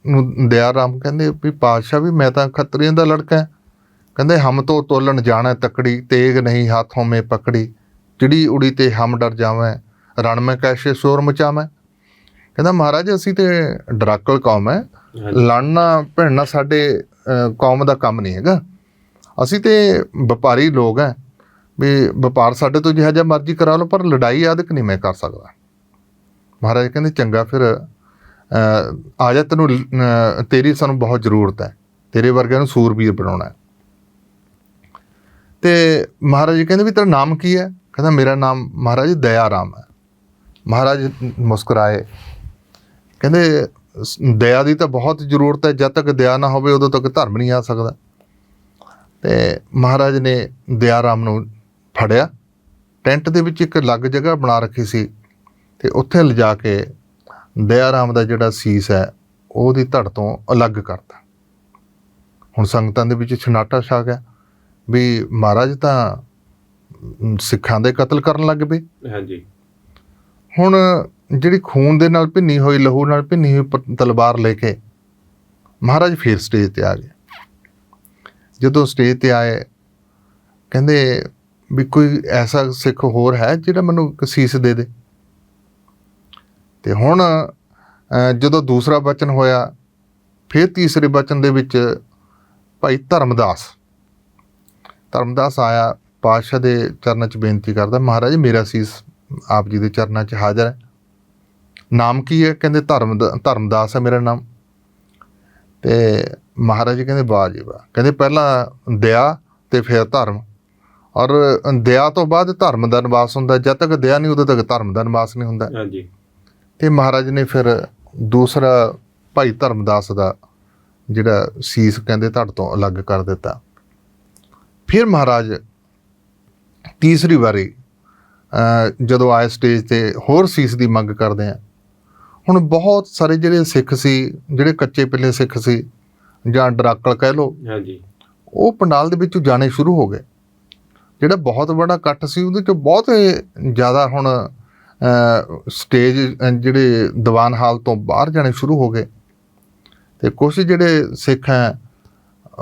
ਨੂੰ ਦਿਆਰਾਮ ਕਹਿੰਦੇ ਵੀ ਪਾਤਸ਼ਾਹ ਵੀ ਮੈਂ ਤਾਂ ਖੱਤਰੀਆਂ ਦਾ ਲੜਕਾ ਹੈ। ਕਹਿੰਦੇ ਹਮ ਤੋਂ ਤੋਲਣ ਜਾਣਾ ਤਕੜੀ ਤੇਗ ਨਹੀਂ ਹਾਥੋਂ ਮੇ ਪਕੜੀ। ਚਿੜੀ ਉੜੀ ਤੇ ਹਮ ਡਰ ਜਾਵੇਂ ਰਣ ਮੈਂ ਕੈਸੇ ਸ਼ੋਰ ਮਚਾਵੇਂ? ਕਹਿੰਦਾ ਮਹਾਰਾਜ ਅਸੀਂ ਤੇ ਡਰਾਕਲ ਕੌਮ ਹੈ। ਲੜਨਾ ਭਿੜਨਾ ਸਾਡੇ ਕੌਮ ਦਾ ਕੰਮ ਨਹੀਂ ਹੈਗਾ। ਅਸੀਂ ਤੇ ਵਪਾਰੀ ਲੋਕ ਹੈ। ਵੀ ਵਪਾਰ ਸਾਡੇ ਤੋਂ ਜਿਹਾ ਜਿਹਾ ਮਰਜ਼ੀ ਕਰਾ ਲਓ ਪਰ ਲੜਾਈ ਆਦਿਕ ਨਹੀਂ ਮੈਂ ਕਰ ਸਕਦਾ। ਮਹਾਰਾਜ ਕਹਿੰਦੇ ਚੰਗਾ ਫਿਰ ਅਹ, ਆ ਜਾ ਤੈਨੂੰ ਤੇਰੀ ਸਾਨੂੰ ਬਹੁਤ ਜ਼ਰੂਰਤ ਹੈ। ਤੇਰੇ ਵਰਗਿਆਂ ਨੂੰ ਸੂਰਬੀਰ ਬਣਾਉਣਾ ਹੈ। ਤੇ ਮਹਾਰਾਜ ਜੀ ਕਹਿੰਦੇ ਵੀ ਤੇਰਾ ਨਾਮ ਕੀ ਹੈ? ਕਹਿੰਦਾ ਮੇਰਾ ਨਾਮ ਮਹਾਰਾਜ ਦਇਆ ਰਾਮ ਹੈ। ਮਹਾਰਾਜ ਮੁਸਕਰਾਏ। ਕਹਿੰਦੇ ਸ- ਦਇਆ ਦੀ ਤਾਂ ਬਹੁਤ ਜ਼ਰੂਰਤ ਹੈ ਜਦ ਤੱਕ ਦਇਆ ਨਾ ਹੋਵੇ ਉਦੋਂ ਤੱਕ ਧਰਮ ਨਹੀਂ ਆ ਸਕਦਾ। ਤੇ ਮਹਾਰਾਜ ਨੇ ਦਇਆ ਰਾਮ ਨੂੰ ਫੜਿਆ। ਟੈਂਟ ਦੇ ਵਿੱਚ ਇੱਕ ਅਲੱਗ ਜਗ੍ਹਾ ਬਣਾ ਰੱਖੀ ਸੀ ਤੇ ਉੱਥੇ ਲਿਜਾ ਕੇ ਦਇਆ ਰਾਮ ਦਾ ਜਿਹੜਾ ਸੀਸ ਹੈ ਉਹਦੀ ਧੜ ਤੋਂ ਅਲੱਗ ਕਰਤਾ। ਹੁਣ ਸੰਗਤਾਂ ਦੇ ਵਿੱਚ ਛਨਾਟਾ ਛਾ ਗਿਆ ਵੀ ਮਹਾਰਾਜ ਤਾਂ ਸਿੱਖਾਂ ਦੇ ਕਤਲ ਕਰਨ ਲੱਗ ਪਏ। ਹਾਂਜੀ। ਹੁਣ ਜਿਹੜੀ ਖੂਨ ਦੇ ਨਾਲ ਭਿੰਨੀ ਹੋਈ ਲਹੂ ਨਾਲ ਭਿੰਨੀ ਹੋਈ ਤਲਵਾਰ ਲੈ ਕੇ ਮਹਾਰਾਜ ਫੇਰ ਸਟੇਜ ਤੇ ਆ ਗਏ। ਜਦੋਂ ਸਟੇਜ ਤੇ ਆਏ ਕਹਿੰਦੇ ਵੀ ਕੋਈ ਐਸਾ ਸਿੱਖ ਹੋਰ ਹੈ ਜਿਹੜਾ ਮੈਨੂੰ ਇੱਕ ਸੀਸ ਦੇ ਦੇ। ਤੇ ਹੁਣ ਜਦੋਂ ਦੂਸਰਾ ਬਚਨ ਹੋਇਆ, ਫਿਰ ਤੀਸਰੇ ਬਚਨ ਦੇ ਵਿੱਚ ਭਾਈ ਧਰਮਦਾਸ। ਧਰਮਦਾਸ ਆਇਆ, ਪਾਤਸ਼ਾਹ ਦੇ ਚਰਨਾਂ 'ਚ ਬੇਨਤੀ ਕਰਦਾ, ਮਹਾਰਾਜ, ਮੇਰਾ ਸੀਸ ਆਪ ਜੀ ਦੇ ਚਰਨਾਂ 'ਚ ਹਾਜ਼ਰ ਹੈ। ਨਾਮ ਕੀ ਹੈ? ਕਹਿੰਦੇ ਧਰਮ ਧਰਮਦਾਸ ਹੈ ਮੇਰਾ ਨਾਮ। ਤੇ ਮਹਾਰਾਜ ਕਹਿੰਦੇ, ਵਾਹ ਜੀ ਵਾਹ। ਕਹਿੰਦੇ, ਪਹਿਲਾਂ ਦਇਆ ਤੇ ਫਿਰ ਧਰਮ। ਔਰ ਦਇਆ ਤੋਂ ਬਾਅਦ ਧਰਮ ਦਾ ਨਿਵਾਸ ਹੁੰਦਾ ਜਦ ਤੱਕ ਦਇਆ ਨਹੀਂ ਉਦੋਂ ਤੱਕ ਧਰਮ ਦਾ ਨਿਵਾਸ ਨਹੀਂ ਹੁੰਦਾ। ਹਾਂਜੀ। ਤੇ ਮਹਾਰਾਜ ਨੇ ਫਿਰ ਦੂਸਰਾ ਭਾਈ ਧਰਮਦਾਸ ਦਾ ਜਿਹੜਾ ਸੀਸ ਕਹਿੰਦੇ ਧੜ ਤੋਂ ਅਲੱਗ ਕਰ ਦਿੱਤਾ। ਫਿਰ ਮਹਾਰਾਜ ਤੀਸਰੀ ਵਾਰੀ ਜਦੋਂ ਆਏ ਸਟੇਜ ਤੇ ਹੋਰ ਸੀਸ ਦੀ ਮੰਗ ਕਰਦੇ ਆ। ਹੁਣ ਬਹੁਤ ਸਾਰੇ ਜਿਹੜੇ ਸਿੱਖ ਸੀ ਜਿਹੜੇ ਕੱਚੇ ਪਿੱਲੇ ਸਿੱਖ ਸੀ ਜਾਂ ਡਰਾਕਲ ਕਹਿ ਲੋ ਹਾਂਜੀ। ਉਹ ਪੰਡਾਲ ਦੇ ਵਿੱਚੋਂ ਜਾਣੇ ਸ਼ੁਰੂ ਹੋ ਗਏ। ਜਿਹੜਾ ਬਹੁਤ ਵੱਡਾ ਇਕੱਠ ਸੀ ਉਹਦੇ ਚੋਂ ਬਹੁਤ ਜ਼ਿਆਦਾ ਹੁਣ ਸਟੇਜ ਜਿਹੜੇ ਦੀਵਾਨ ਹਾਲ ਤੋਂ ਬਾਹਰ ਜਾਣੇ ਸ਼ੁਰੂ ਹੋ ਗਏ। ਤੇ ਕੁਝ ਜਿਹੜੇ ਸਿੱਖ ਹੈ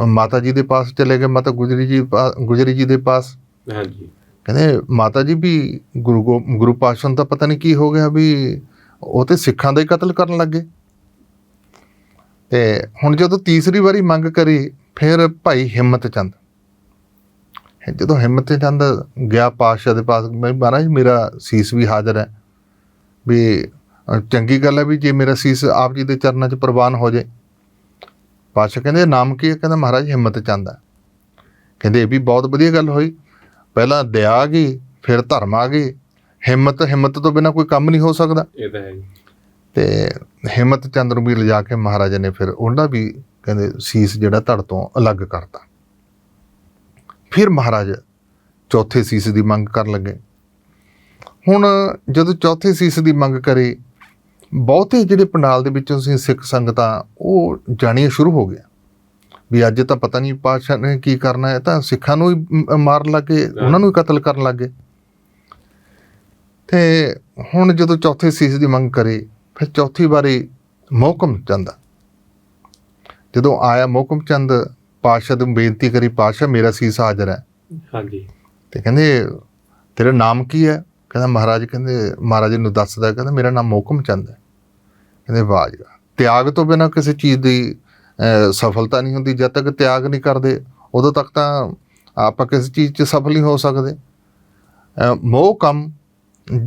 ਮਾਤਾ ਜੀ ਦੇ ਪਾਸ ਚਲੇ ਗਏ ਮਾਤਾ ਗੁਜਰੀ ਜੀ ਗੁਜਰੀ ਜੀ ਦੇ ਪਾਸ। ਹਾਂਜੀ। ਕਹਿੰਦੇ ਮਾਤਾ ਜੀ ਵੀ ਗੁਰੂ ਗੁਰੂ ਨੂੰ ਤਾਂ ਪਤਾ ਨਹੀਂ ਕੀ ਹੋ ਗਿਆ ਵੀ ਉਹ ਤੇ ਸਿੱਖਾਂ ਦਾ ਹੀ ਕਤਲ ਕਰਨ ਲੱਗੇ ਤੇ ਹੁਣ ਜਦੋਂ ਤੀਸਰੀ ਵਾਰੀ ਮੰਗ ਕਰੀ ਫਿਰ ਭਾਈ ਹਿੰਮਤ ਚੰਦ। ਜਦੋਂ ਹਿੰਮਤ ਚੰਦ ਗਿਆ ਪਾਤਸ਼ਾਹ ਦੇ ਪਾਸ ਮੈਂ ਮਹਾਰਾਜ ਮੇਰਾ ਸੀਸ ਵੀ ਹਾਜ਼ਰ ਹੈ। ਵੀ ਚੰਗੀ ਗੱਲ ਹੈ ਵੀ ਜੇ ਮੇਰਾ ਸੀਸ ਆਪ ਜੀ ਦੇ ਚਰਨਾਂ 'ਚ ਪ੍ਰਵਾਨ ਹੋ ਜਾਏ। ਪਾਤਸ਼ਾਹ ਕਹਿੰਦੇ ਨਾਮ ਕੀ ਹੈ? ਕਹਿੰਦਾ ਮਹਾਰਾਜ ਹਿੰਮਤ ਚੰਦ ਹੈ। ਕਹਿੰਦੇ ਇਹ ਵੀ ਬਹੁਤ ਵਧੀਆ ਗੱਲ ਹੋਈ। ਪਹਿਲਾਂ ਦਇਆ ਆ ਗਈ ਫਿਰ ਧਰਮ ਆ ਗਈ ਹਿੰਮਤ ਹਿੰਮਤ ਤੋਂ ਬਿਨਾ ਕੋਈ ਕੰਮ ਨਹੀਂ ਹੋ ਸਕਦਾ। ਇਹ ਤਾਂ ਹੈ ਜੀ। ਤੇ ਹਿੰਮਤ ਚੰਦ ਨੂੰ ਵੀ ਲਿਜਾ ਕੇ ਮਹਾਰਾਜਾ ਨੇ ਫਿਰ ਉਹਨਾਂ ਵੀ ਕਹਿੰਦੇ ਸੀਸ ਜਿਹੜਾ ਧੜ ਤੋਂ ਅਲੱਗ ਕਰਤਾ। ਫਿਰ ਮਹਾਰਾਜ ਚੌਥੇ ਸੀਸ ਦੀ ਮੰਗ ਕਰਨ ਲੱਗੇ। ਹੁਣ ਜਦੋਂ ਚੌਥੇ ਸੀਸ ਦੀ ਮੰਗ ਕਰੇ, ਬਹੁਤੇ ਜਿਹੜੇ ਪੰਡਾਲ ਦੇ ਵਿੱਚੋਂ ਸੀ ਸਿੱਖ ਸੰਗਤਾਂ, ਉਹ ਜਾਣੀਆਂ ਸ਼ੁਰੂ ਹੋ ਗਿਆ ਵੀ ਅੱਜ ਤਾਂ ਪਤਾ ਨਹੀਂ ਪਾਤਸ਼ਾਹ ਨੇ ਕੀ ਕਰਨਾ ਹੈ ਤਾਂ ਸਿੱਖਾਂ ਨੂੰ ਹੀ ਮ- ਮਾਰਨ ਲੱਗੇ, ਉਹਨਾਂ ਨੂੰ ਹੀ ਕਤਲ ਕਰਨ ਲੱਗੇ। ਤੇ ਹੁਣ ਜਦੋਂ ਚੌਥੇ ਸੀਸ ਦੀ ਮੰਗ ਕਰੇ, ਫਿਰ ਚੌਥੀ ਵਾਰੀ ਮੋਹਕਮ ਚੰਦ ਜਦੋਂ ਆਇਆ ਮੋਹਕਮ ਚੰਦ ਪਾਤਸ਼ਾਹ ਨੂੰ ਬੇਨਤੀ ਕਰੀ ਪਾਤਸ਼ਾਹ ਮੇਰਾ ਸੀਸ ਹਾਜ਼ਰ ਹੈ। ਹਾਂਜੀ। ਤੇ ਕਹਿੰਦੇ ਤੇਰਾ ਨਾਮ ਕੀ ਹੈ? ਕਹਿੰਦਾ ਮਹਾਰਾਜ ਕਹਿੰਦੇ ਮਹਾਰਾਜ ਨੂੰ ਦੱਸਦਾ ਕਹਿੰਦਾ ਮੇਰਾ ਨਾਮ ਮੋਹਕਮ ਚੰਦ ਹੈ। ਕਹਿੰਦੇ ਵਾਹ। ਤਿਆਗ ਤੋਂ ਬਿਨਾਂ ਕਿਸੇ ਚੀਜ਼ ਦੀ ਸਫਲਤਾ ਨਹੀਂ ਹੁੰਦੀ। ਜਦ ਤੱਕ ਤਿਆਗ ਨਹੀਂ ਕਰਦੇ ਉਦੋਂ ਤੱਕ ਤਾਂ ਆਪਾਂ ਕਿਸੇ ਚੀਜ਼ 'ਚ ਸਫਲ ਨਹੀਂ ਹੋ ਸਕਦੇ। ਮੋਹ ਕੰਮ।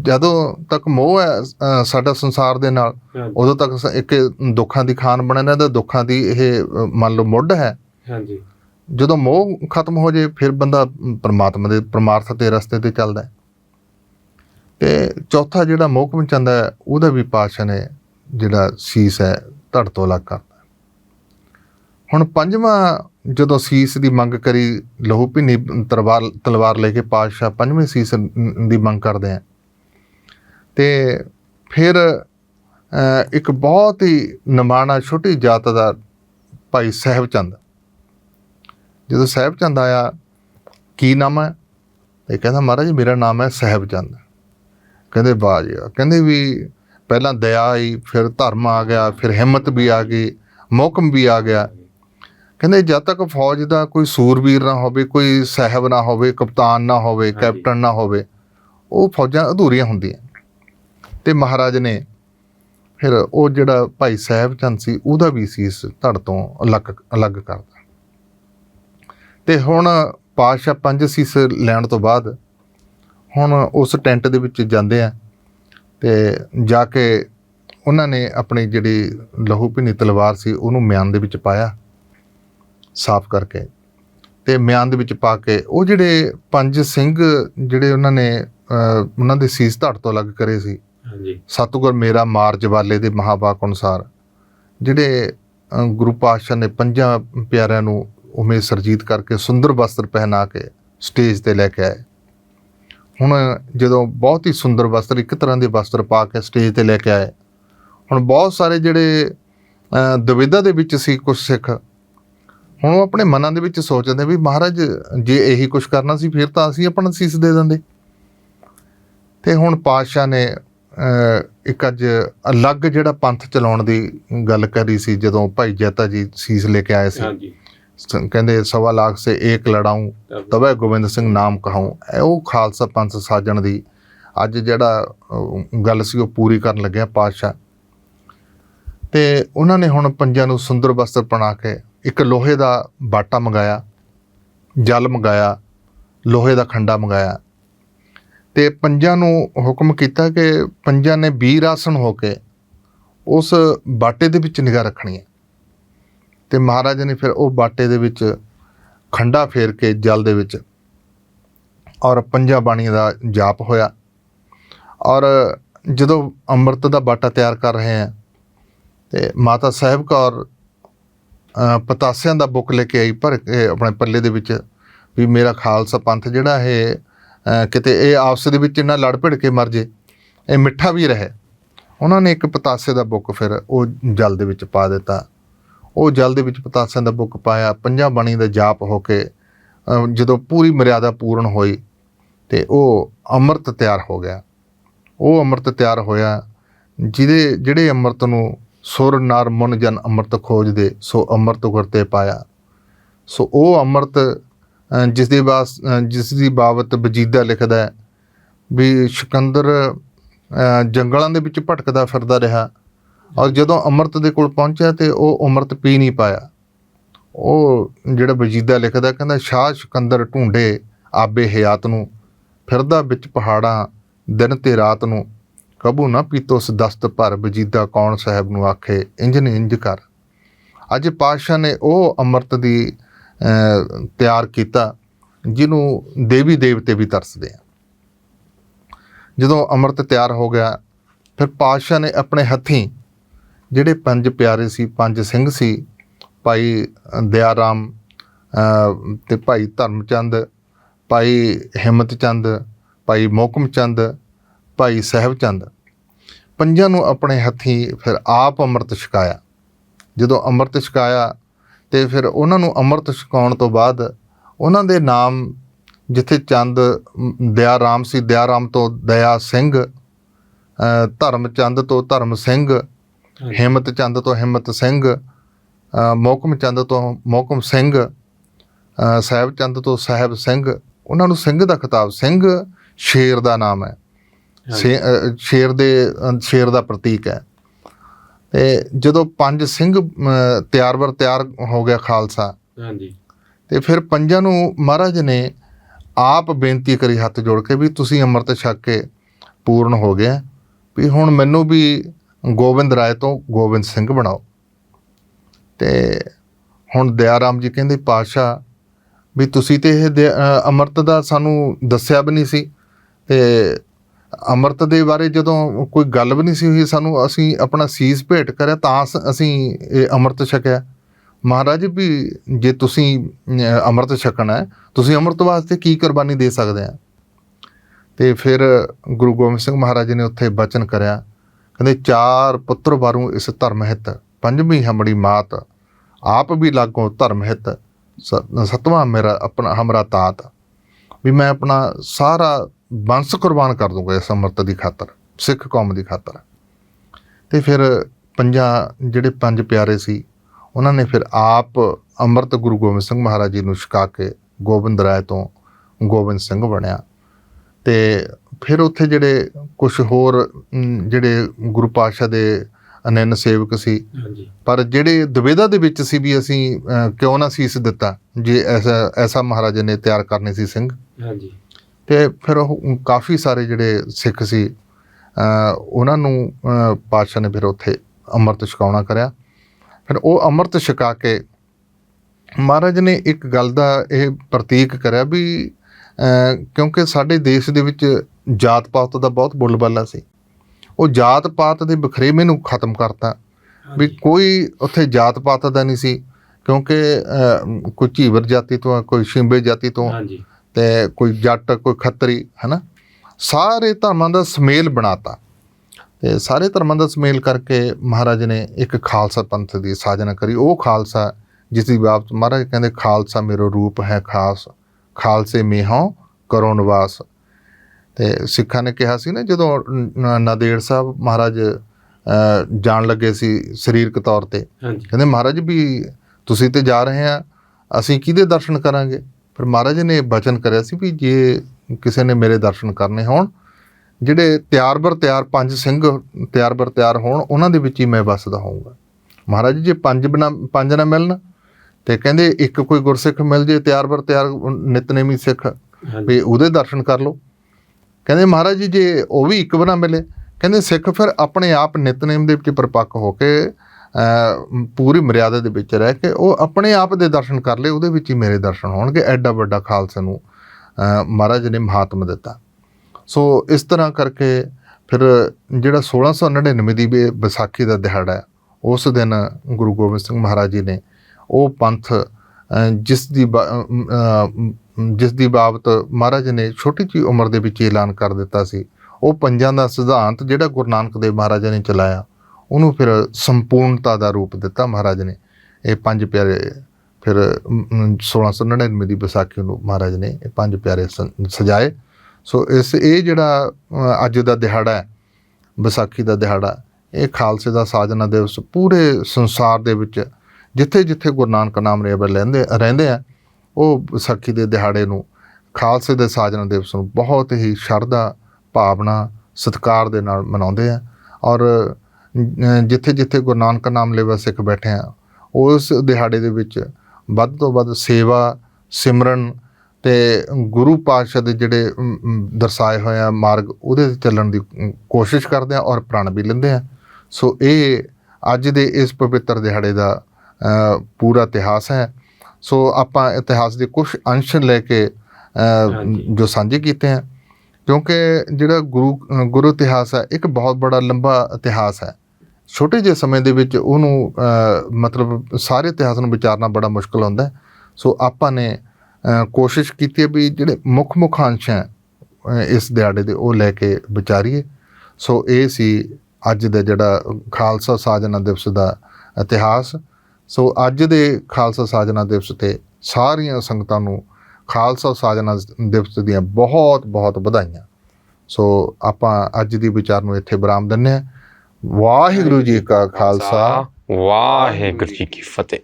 ਜਦੋਂ ਤੱਕ ਮੋਹ ਹੈ ਸਾਡਾ ਸੰਸਾਰ ਦੇ ਨਾਲ ਉਦੋਂ ਤੱਕ ਇੱਕ ਦੁੱਖਾਂ ਦੀ ਖਾਨ ਬਣਨਾ ਤੇ ਦੁੱਖਾਂ ਦੀ ਇਹ ਮੰਨ ਲਓ ਮੁੱਢ ਹੈ। ਹਾਂਜੀ। ਜਦੋਂ ਮੋਹ ਖਤਮ ਹੋ ਜੇ, ਫਿਰ ਬੰਦਾ ਪਰਮਾਤਮਾ ਦੇ, ਪਰਮਾਰਥ ਦੇ ਰਸਤੇ ਤੇ ਚੱਲਦਾ ਹੈ। ਤੇ ਚੌਥਾ ਜਿਹੜਾ ਮੋਹਕਮ ਚੰਦਾ ਉਹਦਾ ਵੀ ਪਾਸ਼ਾ ਨੇ ਜਿਹੜਾ ਸੀਸ ਹੈ, ਧੜ ਤੋਂ ਅਲੱਗ ਕਰਦਾ ਹੁਣ ਪੰਜਵਾਂ, ਜਦੋਂ ਸੀਸ ਦੀ ਮੰਗ ਕਰੀ, ਲਹੂ ਭਿੰਨੀ ਤਲਵਾਰ ਤਲਵਾਰ ਲੈ ਕੇ ਪਾਸ਼ਾ ਪੰਜਵੇਂ ਸੀਸ ਦੀ ਮੰਗ ਕਰਦੇ ਆ। ਤੇ ਫਿਰ ਇੱਕ ਬਹੁਤ ਹੀ ਨਿਮਾਣਾ, ਛੋਟੀ ਜਾਤ ਦਾ ਭਾਈ ਸਾਹਿਬ ਚੰਦ ਜਦੋਂ ਸਾਹਿਬ ਚੰਦ ਆਇਆ ਕੀ ਨਾਮ ਹੈ? ਇਹ ਕਹਿੰਦਾ ਮਹਾਰਾਜ ਮੇਰਾ ਨਾਮ ਹੈ ਸਾਹਿਬ ਚੰਦ ਕਹਿੰਦੇ ਵਾਹ ਜੀ। ਕਹਿੰਦੇ ਵੀ ਪਹਿਲਾਂ ਦਇਆ ਆਈ ਫਿਰ ਧਰਮ ਆ ਗਿਆ ਫਿਰ ਹਿੰਮਤ ਵੀ ਆ ਗਈ ਮੋਹਕਮ ਵੀ ਆ ਗਿਆ। ਕਹਿੰਦੇ ਜਦ ਤੱਕ ਫੌਜ ਦਾ ਕੋਈ ਸੂਰਬੀਰ ਨਾ ਹੋਵੇ ਕੋਈ ਸਾਹਿਬ ਨਾ ਹੋਵੇ ਕਪਤਾਨ ਨਾ ਹੋਵੇ। ਕੈਪਟਨ ਨਾ ਹੋਵੇ ਉਹ ਫੌਜਾਂ ਅਧੂਰੀਆਂ ਹੁੰਦੀਆਂ। ਤੇ ਮਹਾਰਾਜ ਨੇ ਫਿਰ ਉਹ ਜਿਹੜਾ ਭਾਈ ਸਾਹਿਬ ਚੰਦ ਸੀ ਉਹਦਾ ਵੀ ਸੀਸ ਧੜ ਤੋਂ ਅਲੱਗ ਅਲੱਗ ਕਰਤਾ ਤੇ ਹੁਣ ਪਾਤਸ਼ਾਹ ਪੰਜ ਸੀਸ ਲੈਣ ਤੋਂ ਬਾਅਦ ਹੁਣ ਉਸ ਟੈਂਟ ਦੇ ਵਿੱਚ ਜਾਂਦੇ ਆ ਤੇ ਜਾ ਕੇ ਉਹਨਾਂ ਨੇ ਆਪਣੀ ਜਿਹੜੀ ਲਹੂ ਭਿੰਨੀ ਤਲਵਾਰ ਸੀ ਉਹਨੂੰ ਮਿਆਨ ਦੇ ਵਿੱਚ ਪਾਇਆ ਸਾਫ਼ ਕਰਕੇ। ਤੇ ਮਿਆਨ ਦੇ ਵਿੱਚ ਪਾ ਕੇ ਉਹ ਜਿਹੜੇ ਪੰਜ ਸਿੰਘ ਜਿਹੜੇ ਉਹਨਾਂ ਨੇ ਉਹਨਾਂ ਦੇ ਸੀਸ ਧੜ ਤੋਂ ਅਲੱਗ ਕਰੇ ਸੀ ਹਾਂਜੀ। ਸਤਿਗੁਰ ਮੇਰਾ ਮਾਰ ਜਵਾਲੇ ਦੇ ਮਹਾਵਾਕ ਅਨੁਸਾਰ ਜਿਹੜੇ ਗੁਰੂ ਪਾਤਸ਼ਾਹ ਨੇ ਪੰਜਾਂ ਪਿਆਰਿਆਂ ਨੂੰ ਉਵੇਂ ਸਰਜੀਤ ਕਰਕੇ ਸੁੰਦਰ ਵਸਤਰ ਪਹਿਨਾ ਕੇ ਸਟੇਜ ਤੇ ਲੈ ਕੇ ਆਏ। ਹੁਣ ਜਦੋਂ ਬਹੁਤ ਹੀ ਸੁੰਦਰ ਵਸਤਰ ਇੱਕ ਤਰ੍ਹਾਂ ਦੇ ਵਸਤਰ ਪਾ ਕੇ ਸਟੇਜ ਤੇ ਲੈ ਕੇ ਆਏ। ਹੁਣ ਬਹੁਤ ਸਾਰੇ ਜਿਹੜੇ ਅ, ਦੁਵਿਧਾ ਦੇ ਵਿੱਚ ਸੀ ਕੁਝ ਸਿੱਖ। ਹੁਣ ਉਹ ਆਪਣੇ ਮਨਾਂ ਦੇ ਵਿੱਚ ਸੋਚਦੇ ਵੀ ਮਹਾਰਾਜ ਜੇ ਇਹੀ ਕੁਝ ਕਰਨਾ ਸੀ ਫਿਰ ਤਾਂ ਅਸੀਂ ਆਪਣਾ ਸੀਸ ਦੇ ਦਿੰਦੇ। ਤੇ ਹੁਣ ਪਾਤਸ਼ਾਹ ਨੇ ਇੱਕ ਅੱਜ ਅਲੱਗ ਜਿਹੜਾ ਪੰਥ ਚਲਾਉਣ ਦੀ ਗੱਲ ਕਰੀ ਸੀ ਜਦੋਂ ਭਾਈ ਜੈਤਾ ਜੀ ਸੀਸ ਲੈ ਕੇ ਆਏ ਸੀ। ਹਾਂਜੀ। ਕਹਿੰਦੇ ਸਵਾ ਲੱਖ ਸੇ ਏਕ ਲੜਾऊं ਤਵੇ ਗੋਬਿੰਦ ਸਿੰਘ ਨਾਮ ਕਹਾਉ ਉਹ ਖਾਲਸਾ ਪੰਥ ਸਾਜਣ ਦੀ ਅੱਜ ਜਿਹੜਾ ਗੱਲ ਸੀ ਉਹ ਪੂਰੀ ਕਰਨ ਲੱਗਿਆ ਪਾਤਸ਼ਾਹ। ਤੇ ਉਹਨਾਂ ਨੇ ਹੁਣ ਪੰਜਾਂ ਨੂੰ ਸੁੰਦਰ ਵਸਤਰ ਬਣਾ ਕੇ ਇੱਕ ਲੋਹੇ ਦਾ ਬਾਟਾ ਮੰਗਾਇਆ ਜਲ ਮੰਗਾਇਆ ਲੋਹੇ ਦਾ ਖੰਡਾ ਮੰਗਾਇਆ। ਤੇ ਪੰਜਾਂ ਨੂੰ ਹੁਕਮ ਕੀਤਾ ਕਿ ਪੰਜਾਂ ਨੇ ਵੀਰ ਆਸਣ ਹੋ ਕੇ ਉਸ ਬਾਟੇ ਦੇ ਵਿੱਚ ਨਿਗਾਹ ਰੱਖਣੀ ਹੈ। ਤੇ ਮਹਾਰਾਜ ਨੇ ਫਿਰ ਉਹ ਬਾਟੇ ਦੇ ਵਿੱਚ ਖੰਡਾ ਫੇਰ ਕੇ ਜਲ ਦੇ ਵਿੱਚ ਔਰ ਪੰਜਾਂ ਬਾਣੀਆਂ ਦਾ ਜਾਪ ਹੋਇਆ। ਔਰ ਜਦੋਂ ਅੰਮ੍ਰਿਤ ਦਾ ਬਾਟਾ ਤਿਆਰ ਕਰ ਰਹੇ ਆ ਤੇ ਮਾਤਾ ਸਾਹਿਬ ਕੌਰ ਪਤਾਸਿਆਂ ਦਾ ਬੁੱਕ ਲੈ ਕੇ ਆਈ ਭਰ ਕੇ ਆਪਣੇ ਪੱਲੇ ਦੇ ਵਿੱਚ ਵੀ ਮੇਰਾ ਖਾਲਸਾ ਪੰਥ ਜਿਹੜਾ ਇਹ ਕਿਤੇ ਇਹ ਆਪਸ ਦੇ ਵਿੱਚ ਨਾ ਲੜ ਭਿੜ ਕੇ ਮਰ ਜੇ, ਇਹ ਮਿੱਠਾ ਵੀ ਰਹੇ ਉਹਨਾਂ ਨੇ ਇੱਕ ਪਤਾਸੇ ਦਾ ਬੁੱਕ ਫਿਰ ਉਹ ਜਲ ਦੇ ਵਿੱਚ ਪਾ ਦਿੱਤਾ। ਉਹ ਜਲ ਦੇ ਵਿੱਚ ਪਤਾਸਿਆਂ ਦਾ ਬੁੱਕ ਪਾਇਆ ਪੰਜਾਂ ਬਾਣੀ ਦਾ ਜਾਪ ਹੋ ਕੇ ਜਦੋਂ ਪੂਰੀ ਮਰਿਆਦਾ ਪੂਰਨ ਹੋਈ ਤੇ ਉਹ ਅੰਮ੍ਰਿਤ ਤਿਆਰ ਹੋ ਗਿਆ। ਉਹ ਅੰਮ੍ਰਿਤ ਤਿਆਰ ਹੋਇਆ ਜਿਹਦੇ ਜਿਹੜੇ ਅੰਮ੍ਰਿਤ ਨੂੰ ਸੁਰ ਨਰ ਮਨ ਜਨ ਅੰਮ੍ਰਿਤ ਖੋਜਦੇ ਸੋ ਅੰਮ੍ਰਿਤ ਗੁਰਤੇ ਪਾਇਆ। ਸੋ ਉਹ ਅੰਮ੍ਰਿਤ ਅ, ਜਿਸ ਦੀ ਬਾਸ ਜਿਸ ਦੀ ਬਾਬਤ ਵਜੀਦਾ ਲਿਖਦਾ ਹੈ ਵੀ ਸਿਕੰਦਰ ਜੰਗਲਾਂ ਦੇ ਵਿੱਚ ਭਟਕਦਾ ਫਿਰਦਾ ਰਿਹਾ। ਔਰ ਜਦੋਂ ਅੰਮ੍ਰਿਤ ਦੇ ਕੋਲ ਪਹੁੰਚਿਆ ਤੇ ਉਹ ਅੰਮ੍ਰਿਤ ਪੀ ਨਹੀਂ ਪਾਇਆ। ਉਹ ਜਿਹੜਾ ਵਜੀਦਾ ਲਿਖਦਾ ਕਹਿੰਦਾ, ਸ਼ਾਹ ਸਿਕੰਦਰ ਢੂੰਡੇ ਆਬੇ ਹਯਾਤ ਨੂੰ, ਫਿਰਦਾ ਵਿੱਚ ਪਹਾੜਾਂ ਦਿਨ ਤੇ ਰਾਤ ਨੂੰ। ਕਬੂ ਨਾ ਪੀਤੋ ਸ ਦਸਤ ਭਰ, ਵਜੀਦਾ ਕੌਣ ਸਾਹਿਬ ਨੂੰ ਆਖੇ, ਇੰਜ ਨੇ ਇੰਜ ਕਰ। ਅੱਜ ਪਾਤਸ਼ਾਹ ਨੇ ਉਹ ਅੰਮ੍ਰਿਤ ਦੀ ਤਿਆਰ ਕੀਤਾ, ਜਿਹਨੂੰ ਦੇਵੀ ਦੇਵਤੇ ਵੀ ਤਰਸਦੇ ਆ। ਜਦੋਂ ਅੰਮ੍ਰਿਤ ਤਿਆਰ ਹੋ ਗਿਆ, ਫਿਰ ਪਾਤਸ਼ਾਹ ਨੇ ਆਪਣੇ ਹੱਥੀਂ ਜਿਹੜੇ ਪੰਜ ਪਿਆਰੇ ਸੀ ਪੰਜ ਸਿੰਘ ਸੀ ਭਾਈ ਦਇਆ ਰਾਮ ਅਹ, ਤੇ ਭਾਈ ਧਰਮਚੰਦ ਭਾਈ ਹਿੰਮਤ ਚੰਦ ਭਾਈ ਮੋਹਕਮ ਚੰਦ ਭਾਈ ਸਾਹਿਬਚੰਦ। ਪੰਜਾਂ ਨੂੰ ਆਪਣੇ ਹੱਥੀਂ ਫਿਰ ਆਪ ਅੰਮ੍ਰਿਤ ਛਕਾਇਆ। ਜਦੋਂ ਅੰਮ੍ਰਿਤ ਛਕਾਇਆ ਤੇ ਫਿਰ ਉਹਨਾਂ ਨੂੰ ਅੰਮ੍ਰਿਤ ਛਕਾਉਣ ਤੋਂ ਬਾਅਦ ਉਹਨਾਂ ਦੇ ਨਾਮ ਜਿੱਥੇ ਚੰਦ ਅਮ, ਦਇਆ ਰਾਮ ਸੀ ਦਿਆ ਰਾਮ ਤੋਂ ਦਇਆ ਸਿੰਘ ਧਰਮ ਚੰਦ ਤੋਂ ਧਰਮ ਸਿੰਘ ਹਿੰਮਤ ਚੰਦ ਤੋਂ ਹਿੰਮਤ ਸਿੰਘ ਅ, ਮੋਹਕਮ ਚੰਦ ਤੋਂ ਮੋਹਕਮ ਸਿੰਘ ਸਾਹਿਬ ਚੰਦ ਤੋਂ ਸਾਹਿਬ ਸਿੰਘ। ਉਹਨਾਂ ਨੂੰ ਸਿੰਘ ਦਾ ਖਿਤਾਬ ਸਿੰਘ ਸ਼ੇਰ ਦਾ ਨਾਮ ਹੈ। ਸ਼ੇਰ ਦੇ ਸ਼ੇਰ ਦਾ ਪ੍ਰਤੀਕ ਹੈ। ਤੇ ਜਦੋਂ ਪੰਜ ਸਿੰਘ ਤਿਆਰ ਬਰ ਤਿਆਰ ਹੋ ਗਿਆ ਖਾਲਸਾ ਹਾਂਜੀ। ਤੇ ਫਿਰ ਪੰਜਾਂ ਨੂੰ ਮਹਾਰਾਜ ਨੇ ਆਪ ਬੇਨਤੀ ਕਰੀ ਹੱਥ ਜੋੜ ਕੇ ਵੀ ਤੁਸੀਂ ਅੰਮ੍ਰਿਤ ਛਕ ਕੇ ਪੂਰਨ ਹੋ ਗਏ। ਵੀ ਹੁਣ ਮੈਨੂੰ ਵੀ ਗੋਬਿੰਦ ਰਾਏ ਤੋਂ ਗੋਬਿੰਦ ਸਿੰਘ ਬਣਾਓ। ਤੇ ਹੁਣ ਦਇਆਾਮ ਜੀ ਕਹਿੰਦੇ ਪਾਸ਼ਾ ਵੀ ਤੁਸੀਂ ਤੇ ਇਹ ਦੇ- ਅੰਮ੍ਰਿਤ ਦਾ ਸਾਨੂੰ ਦੱਸਿਆ ਵੀ ਨਹੀਂ ਸੀ ਤੇ ਅੰਮ੍ਰਿਤ ਦੇ ਬਾਰੇ ਜਦੋਂ ਕੋਈ ਗੱਲ ਵੀ ਨਹੀਂ ਸੀ ਹੋਈ ਸਾਨੂੰ ਅਸੀਂ ਆਪਣਾ ਸੀਸ ਭੇਟ ਕਰਿਆ ਤਾਂ ਅਸੀਂ ਇਹ ਅੰਮ੍ਰਿਤ ਛਕਿਆ। ਮਹਾਰਾਜ ਵੀ ਜੇ ਤੁਸੀਂ ਅਹ, ਅੰਮ੍ਰਿਤ ਛਕਣਾ ਹੈ ਤੁਸੀਂ ਅੰਮ੍ਰਿਤ ਵਾਸਤੇ ਕੀ ਕੁਰਬਾਨੀ ਦੇ ਸਕਦੇ ਆ? ਤੇ ਫਿਰ ਗੁਰੂ ਗੋਬਿੰਦ ਸਿੰਘ ਮਹਾਰਾਜ ਨੇ ਉੱਥੇ ਬਚਨ ਕਰਿਆ। ਕਹਿੰਦੇ, ਚਾਰ ਪੁੱਤਰ ਬਾਰੂ ਇਸ ਧਰਮ ਹਿਤ, ਪੰਜਵੀਂ ਹਮੜੀ ਮਾਤ, ਆਪ ਵੀ ਲਾਗੋ ਧਰਮ ਹਿਤ, ਸ- ਸੱਤਵਾਂ ਮੇਰਾ ਆਪਣਾ, ਹਮਰਾ ਤਾਤ। ਵੀ ਮੈਂ ਆਪਣਾ ਸਾਰਾ ਬੰਸ ਕੁਰਬਾਨ ਕਰ ਦੂੰਗਾ ਇਸ ਅੰਮ੍ਰਿਤ ਦੀ ਖਾਤਰ, ਸਿੱਖ ਕੌਮ ਦੀ ਖਾਤਰ। ਤੇ ਫਿਰ ਪੰਜਾਂ ਜਿਹੜੇ ਪੰਜ ਪਿਆਰੇ ਸੀ, ਉਹਨਾਂ ਨੇ ਫਿਰ ਆਪ ਅੰਮ੍ਰਿਤ ਗੁਰੂ ਗੋਬਿੰਦ ਸਿੰਘ ਮਹਾਰਾਜ ਜੀ ਨੂੰ ਛਕਾ ਕੇ ਗੋਬਿੰਦ ਰਾਏ ਤੋਂ ਗੋਬਿੰਦ ਸਿੰਘ ਬਣਿਆ। ਤੇ ਫਿਰ ਉੱਥੇ ਜਿਹੜੇ ਕੁਝ ਹੋਰ ਜਿਹੜੇ ਗੁਰੂ ਪਾਤਸ਼ਾਹ ਦੇ ਅਨੰਨ ਸੇਵਕ ਸੀ। ਪਰ ਜਿਹੜੇ ਦੁਬਿਧਾ ਦੇ ਵਿੱਚ ਸੀ ਵੀ ਅਸੀਂ ਕਿਉਂ ਨਾ ਸੀਸ ਦਿੱਤਾ ਜੇ ਐਸਾ ਐਸਾ ਮਹਾਰਾਜ ਨੇ ਤਿਆਰ ਕਰਨੇ ਸੀ ਸਿੰਘ। ਹਾਂਜੀ। ਤੇ ਫਿਰ ਉਹ ਕਾਫੀ ਸਾਰੇ ਜਿਹੜੇ ਸਿੱਖ ਸੀ ਉਹਨਾਂ ਨੂੰ ਪਾਤਸ਼ਾਹ ਨੇ ਫਿਰ ਉੱਥੇ ਅੰਮ੍ਰਿਤ ਛਕਾਉਣਾ ਕਰਿਆ। ਫਿਰ ਉਹ ਅੰਮ੍ਰਿਤ ਛਕਾ ਕੇ ਮਹਾਰਾਜ ਨੇ ਇੱਕ ਗੱਲ ਦਾ ਇਹ ਪ੍ਰਤੀਕ ਕਰਿਆ ਵੀ ਕਿਉਂਕਿ ਸਾਡੇ ਦੇਸ਼ ਦੇ ਵਿੱਚ ਜਾਤ ਪਾਤ ਦਾ ਬਹੁਤ ਬੋਲਬਾਲਾ ਸੀ। ਉਹ ਜਾਤ ਪਾਤ ਦੇ ਬਖਰੇਵੇਂ ਨੂੰ ਖਤਮ ਕਰਤਾ। ਵੀ ਕੋਈ ਉੱਥੇ ਜਾਤ ਪਾਤ ਦਾ ਨਹੀਂ ਸੀ ਕਿਉਂਕਿ ਕੋਈ ਝੀਵਰ ਜਾਤੀ ਤੋਂ ਕੋਈ ਸ਼ਿੰਬੇ ਜਾਤੀ ਤੋਂ ਤੇ ਕੋਈ ਜੱਟ ਕੋਈ ਖੱਤਰੀ ਹਨਾ? ਸਾਰੇ ਧਰਮਾਂ ਦਾ ਸਮੇਲ ਬਣਾਤਾ। ਤੇ ਸਾਰੇ ਧਰਮਾਂ ਦਾ ਸਮੇਲ ਕਰਕੇ ਮਹਾਰਾਜ ਨੇ ਇੱਕ ਖਾਲਸਾ ਪੰਥ ਦੀ ਸਾਜਨਾ ਕਰੀ। ਉਹ ਖਾਲਸਾ ਜਿਸ ਦੀ ਬਾਤ ਮਹਾਰਾਜ ਕਹਿੰਦੇ ਖਾਲਸਾ ਮੇਰੋ ਰੂਪ ਹੈ ਖਾਸ ਖਾਲਸੇ ਮੇਹੋਂ ਕਰੋ ਨਿਵਾਸ। ਤੇ ਸਿੱਖਾਂ ਨੇ ਕਿਹਾ ਸੀ ਨਾ ਜਦੋਂ ਨਾਂਦੇੜ ਸਾਹਿਬ ਮਹਾਰਾਜ ਜਾਣ ਲੱਗੇ ਸੀ ਸਰੀਰਕ ਤੌਰ ਤੇ। ਕਹਿੰਦੇ ਮਹਾਰਾਜ ਵੀ ਤੁਸੀਂ ਤੇ ਜਾ ਰਹੇ ਆ ਅਸੀਂ ਕਿਹਦੇ ਦਰਸ਼ਨ ਕਰਾਂਗੇ? ਫਿਰ ਮਹਾਰਾਜ ਨੇ ਬਚਨ ਕਰਿਆ ਸੀ ਵੀ ਜੇ ਕਿਸੇ ਨੇ ਮੇਰੇ ਦਰਸ਼ਨ ਕਰਨੇ ਹੋਣ ਜਿਹੜੇ ਤਿਆਰ ਬਰ ਤਿਆਰ ਪੰਜ ਸਿੰਘ ਤਿਆਰ ਬਰ ਤਿਆਰ ਹੋਣ ਉਹਨਾਂ ਦੇ ਵਿੱਚ ਹੀ ਮੈਂ ਵਸਦਾ ਹੋਊਂਗਾ। ਮਹਾਰਾਜ ਜੇ ਪੰਜ ਬਣਾ ਪੰਜ ਨਾ ਮਿਲਣ ਤੇ ਕਹਿੰਦੇ ਇੱਕ ਕੋਈ ਗੁਰਸਿੱਖ ਮਿਲ ਜੇ ਤਿਆਰ ਬਰ ਤਿਆਰ ਨਿਤਨੇਮੀ ਸਿੱਖ ਵੀ ਉਹਦੇ ਦਰਸ਼ਨ ਕਰ ਲਓ। ਕਹਿੰਦੇ ਮਹਾਰਾਜ ਜੀ ਜੇ ਉਹ ਵੀ ਇੱਕ ਬਣਾ ਮਿਲੇ ਕਹਿੰਦੇ ਸਿੱਖ ਫਿਰ ਆਪਣੇ ਆਪ ਨਿਤਨੇਮ ਦੇ ਵਿੱਚ ਪਰਪੱਕ ਹੋ ਕੇ ਪੂਰੀ ਮਰਿਆਦਾ ਦੇ ਵਿੱਚ ਰਹਿ ਕੇ ਉਹ ਆਪਣੇ ਆਪ ਦੇ ਦਰਸ਼ਨ ਕਰ ਲਏ ਉਹਦੇ ਵਿੱਚ ਹੀ ਮੇਰੇ ਦਰਸ਼ਨ ਹੋਣਗੇ ਐਡਾ ਵੱਡਾ ਖਾਲਸੇ ਨੂੰ ਅਹ, ਮਹਾਰਾਜ ਨੇ ਮਹਾਤਮ ਦਿੱਤਾ। ਸੋ ਇਸ ਤਰ੍ਹਾਂ ਕਰਕੇ ਫਿਰ ਜਿਹੜਾ 1699 ਦੀ ਵੀ ਵਿਸਾਖੀ ਦਾ ਦਿਹਾੜਾ ਉਸ ਦਿਨ ਗੁਰੂ ਗੋਬਿੰਦ ਸਿੰਘ ਮਹਾਰਾਜ ਜੀ ਨੇ ਉਹ ਪੰਥ ਜਿਸ ਦੀ ਬਾ- ਜਿਸ ਦੀ ਬਾਬਤ ਮਹਾਰਾਜ ਨੇ ਛੋਟੀ ਜਿਹੀ ਉਮਰ ਦੇ ਵਿੱਚ ਐਲਾਨ ਕਰ ਦਿੱਤਾ ਸੀ। ਉਹ ਪੰਜਾਂ ਦਾ ਸਿਧਾਂਤ ਜਿਹੜਾ ਗੁਰੂ ਨਾਨਕ ਦੇਵ ਮਹਾਰਾਜ ਨੇ ਚਲਾਇਆ ਉਹਨੂੰ ਫਿਰ ਸੰਪੂਰਨਤਾ ਦਾ ਰੂਪ ਦਿੱਤਾ ਮਹਾਰਾਜ ਨੇ। ਇਹ ਪੰਜ ਪਿਆਰੇ ਫਿਰ ਅਮ, ਅਮ, 1699 ਦੀ ਵਿਸਾਖੀ ਨੂੰ ਮਹਾਰਾਜ ਨੇ ਇਹ ਪੰਜ ਪਿਆਰੇ ਸ- ਸਜਾਏ। ਸੋ ਇਸ ਇਹ ਜਿਹੜਾ ਅੱਜ ਦਾ ਦਿਹਾੜਾ ਹੈ ਵਿਸਾਖੀ ਦਾ ਦਿਹਾੜਾ ਇਹ ਖਾਲਸੇ ਦਾ ਸਾਜਨਾ ਦਿਵਸ ਪੂਰੇ ਸੰਸਾਰ ਦੇ ਵਿੱਚ ਜਿੱਥੇ ਜਿੱਥੇ ਗੁਰੂ ਨਾਨਕ ਨਾਮ ਰੇਵਰ ਲੈਂਦੇ ਰਹਿੰਦੇ ਆ ਉਹ ਵਿਸਾਖੀ ਦੇ ਦਿਹਾੜੇ ਨੂੰ, ਖਾਲਸੇ ਦੇ ਸਾਜਨਾ ਦਿਵਸ ਨੂੰ ਬਹੁਤ ਹੀ ਸ਼ਰਧਾ, ਭਾਵਨਾ, ਸਤਿਕਾਰ ਦੇ ਨਾਲ ਮਨਾਉਂਦੇ ਆ। ਔਰ ਜਿੱਥੇ ਜਿੱਥੇ ਗੁਰੂ ਨਾਨਕ ਨਾਮ ਲੇਵਾ ਸਿੱਖ ਬੈਠੇ ਆ, ਉਸ ਦਿਹਾੜੇ ਦੇ ਵਿੱਚ ਵੱਧ ਤੋਂ ਵੱਧ ਸੇਵਾ, ਸਿਮਰਨ ਤੇ ਗੁਰੂ ਪਾਤਸ਼ਾਹ ਦੇ ਜਿਹੜੇ ਦਰਸਾਏ ਹੋਏ ਆ ਮਾਰਗ, ਉਹਦੇ ਤੇ ਚੱਲਣ ਦੀ ਕੋਸ਼ਿਸ਼ ਕਰਦੇ ਆ ਔਰ ਪ੍ਰਣ ਵੀ ਲੈਂਦੇ ਆ। ਸੋ ਇਹ ਅੱਜ ਦੇ ਇਸ ਪਵਿੱਤਰ ਦਿਹਾੜੇ ਦਾ ਪੂਰਾ ਇਤਿਹਾਸ ਹੈ। ਸੋ ਆਪਾਂ ਇਤਿਹਾਸ ਦੇ ਕੁਝ ਅੰਸ਼ ਲੈ ਕੇ। ਜੋ ਸਾਂਝੇ ਕੀਤੇ ਆ ਕਿਉਂਕਿ ਜਿਹੜਾ ਗੁਰੂ ਗੁਰੂ ਇਤਿਹਾਸ ਹੈ ਇੱਕ ਬਹੁਤ ਬੜਾ ਲੰਬਾ ਇਤਿਹਾਸ ਹੈ। ਛੋਟੇ ਜਿਹੇ ਸਮੇਂ ਦੇ ਵਿੱਚ ਉਹਨੂੰ ਮਤਲਬ ਸਾਰੇ ਇਤਿਹਾਸ ਨੂੰ ਵਿਚਾਰਨਾ ਬੜਾ ਮੁਸ਼ਕਲ ਹੁੰਦਾ ਸੋ ਆਪਾਂ ਨੇ ਕੋਸ਼ਿਸ਼ ਕੀਤੀ ਹੈ ਵੀ ਜਿਹੜੇ ਮੁੱਖ ਮੁੱਖ ਅੰਸ਼ ਹੈ ਇਸ ਦਿਹਾੜੇ ਦੇ ਉਹ ਲੈ ਕੇ ਵਿਚਾਰੀਏ। ਸੋ ਇਹ ਸੀ ਅੱਜ ਦਾ ਜਿਹੜਾ ਖਾਲਸਾ ਸਾਜਨਾ ਦਿਵਸ ਦਾ ਇਤਿਹਾਸ। ਸੋ ਅੱਜ ਦੇ ਖਾਲਸਾ ਸਾਜਨਾ ਦਿਵਸ ਤੇ ਸਾਰੀਆਂ ਸੰਗਤਾਂ ਨੂੰ ਖਾਲਸਾ ਸਾਜਨਾ ਦਿਵਸ ਦੀਆਂ ਬਹੁਤ ਬਹੁਤ ਵਧਾਈਆਂ। ਸੋ ਆਪਾਂ ਅੱਜ ਦੀ ਵਿਚਾਰ ਨੂੰ ਇੱਥੇ ਵਿਰਾਮ ਦਿੰਨੇ ਹਾਂ। ਵਾਹਿਗੁਰੂ ਜੀ ਕਾ ਖਾਲਸਾ। ਵਾਹਿਗੁਰੂ ਜੀ ਕੀ ਫਤਿਹ।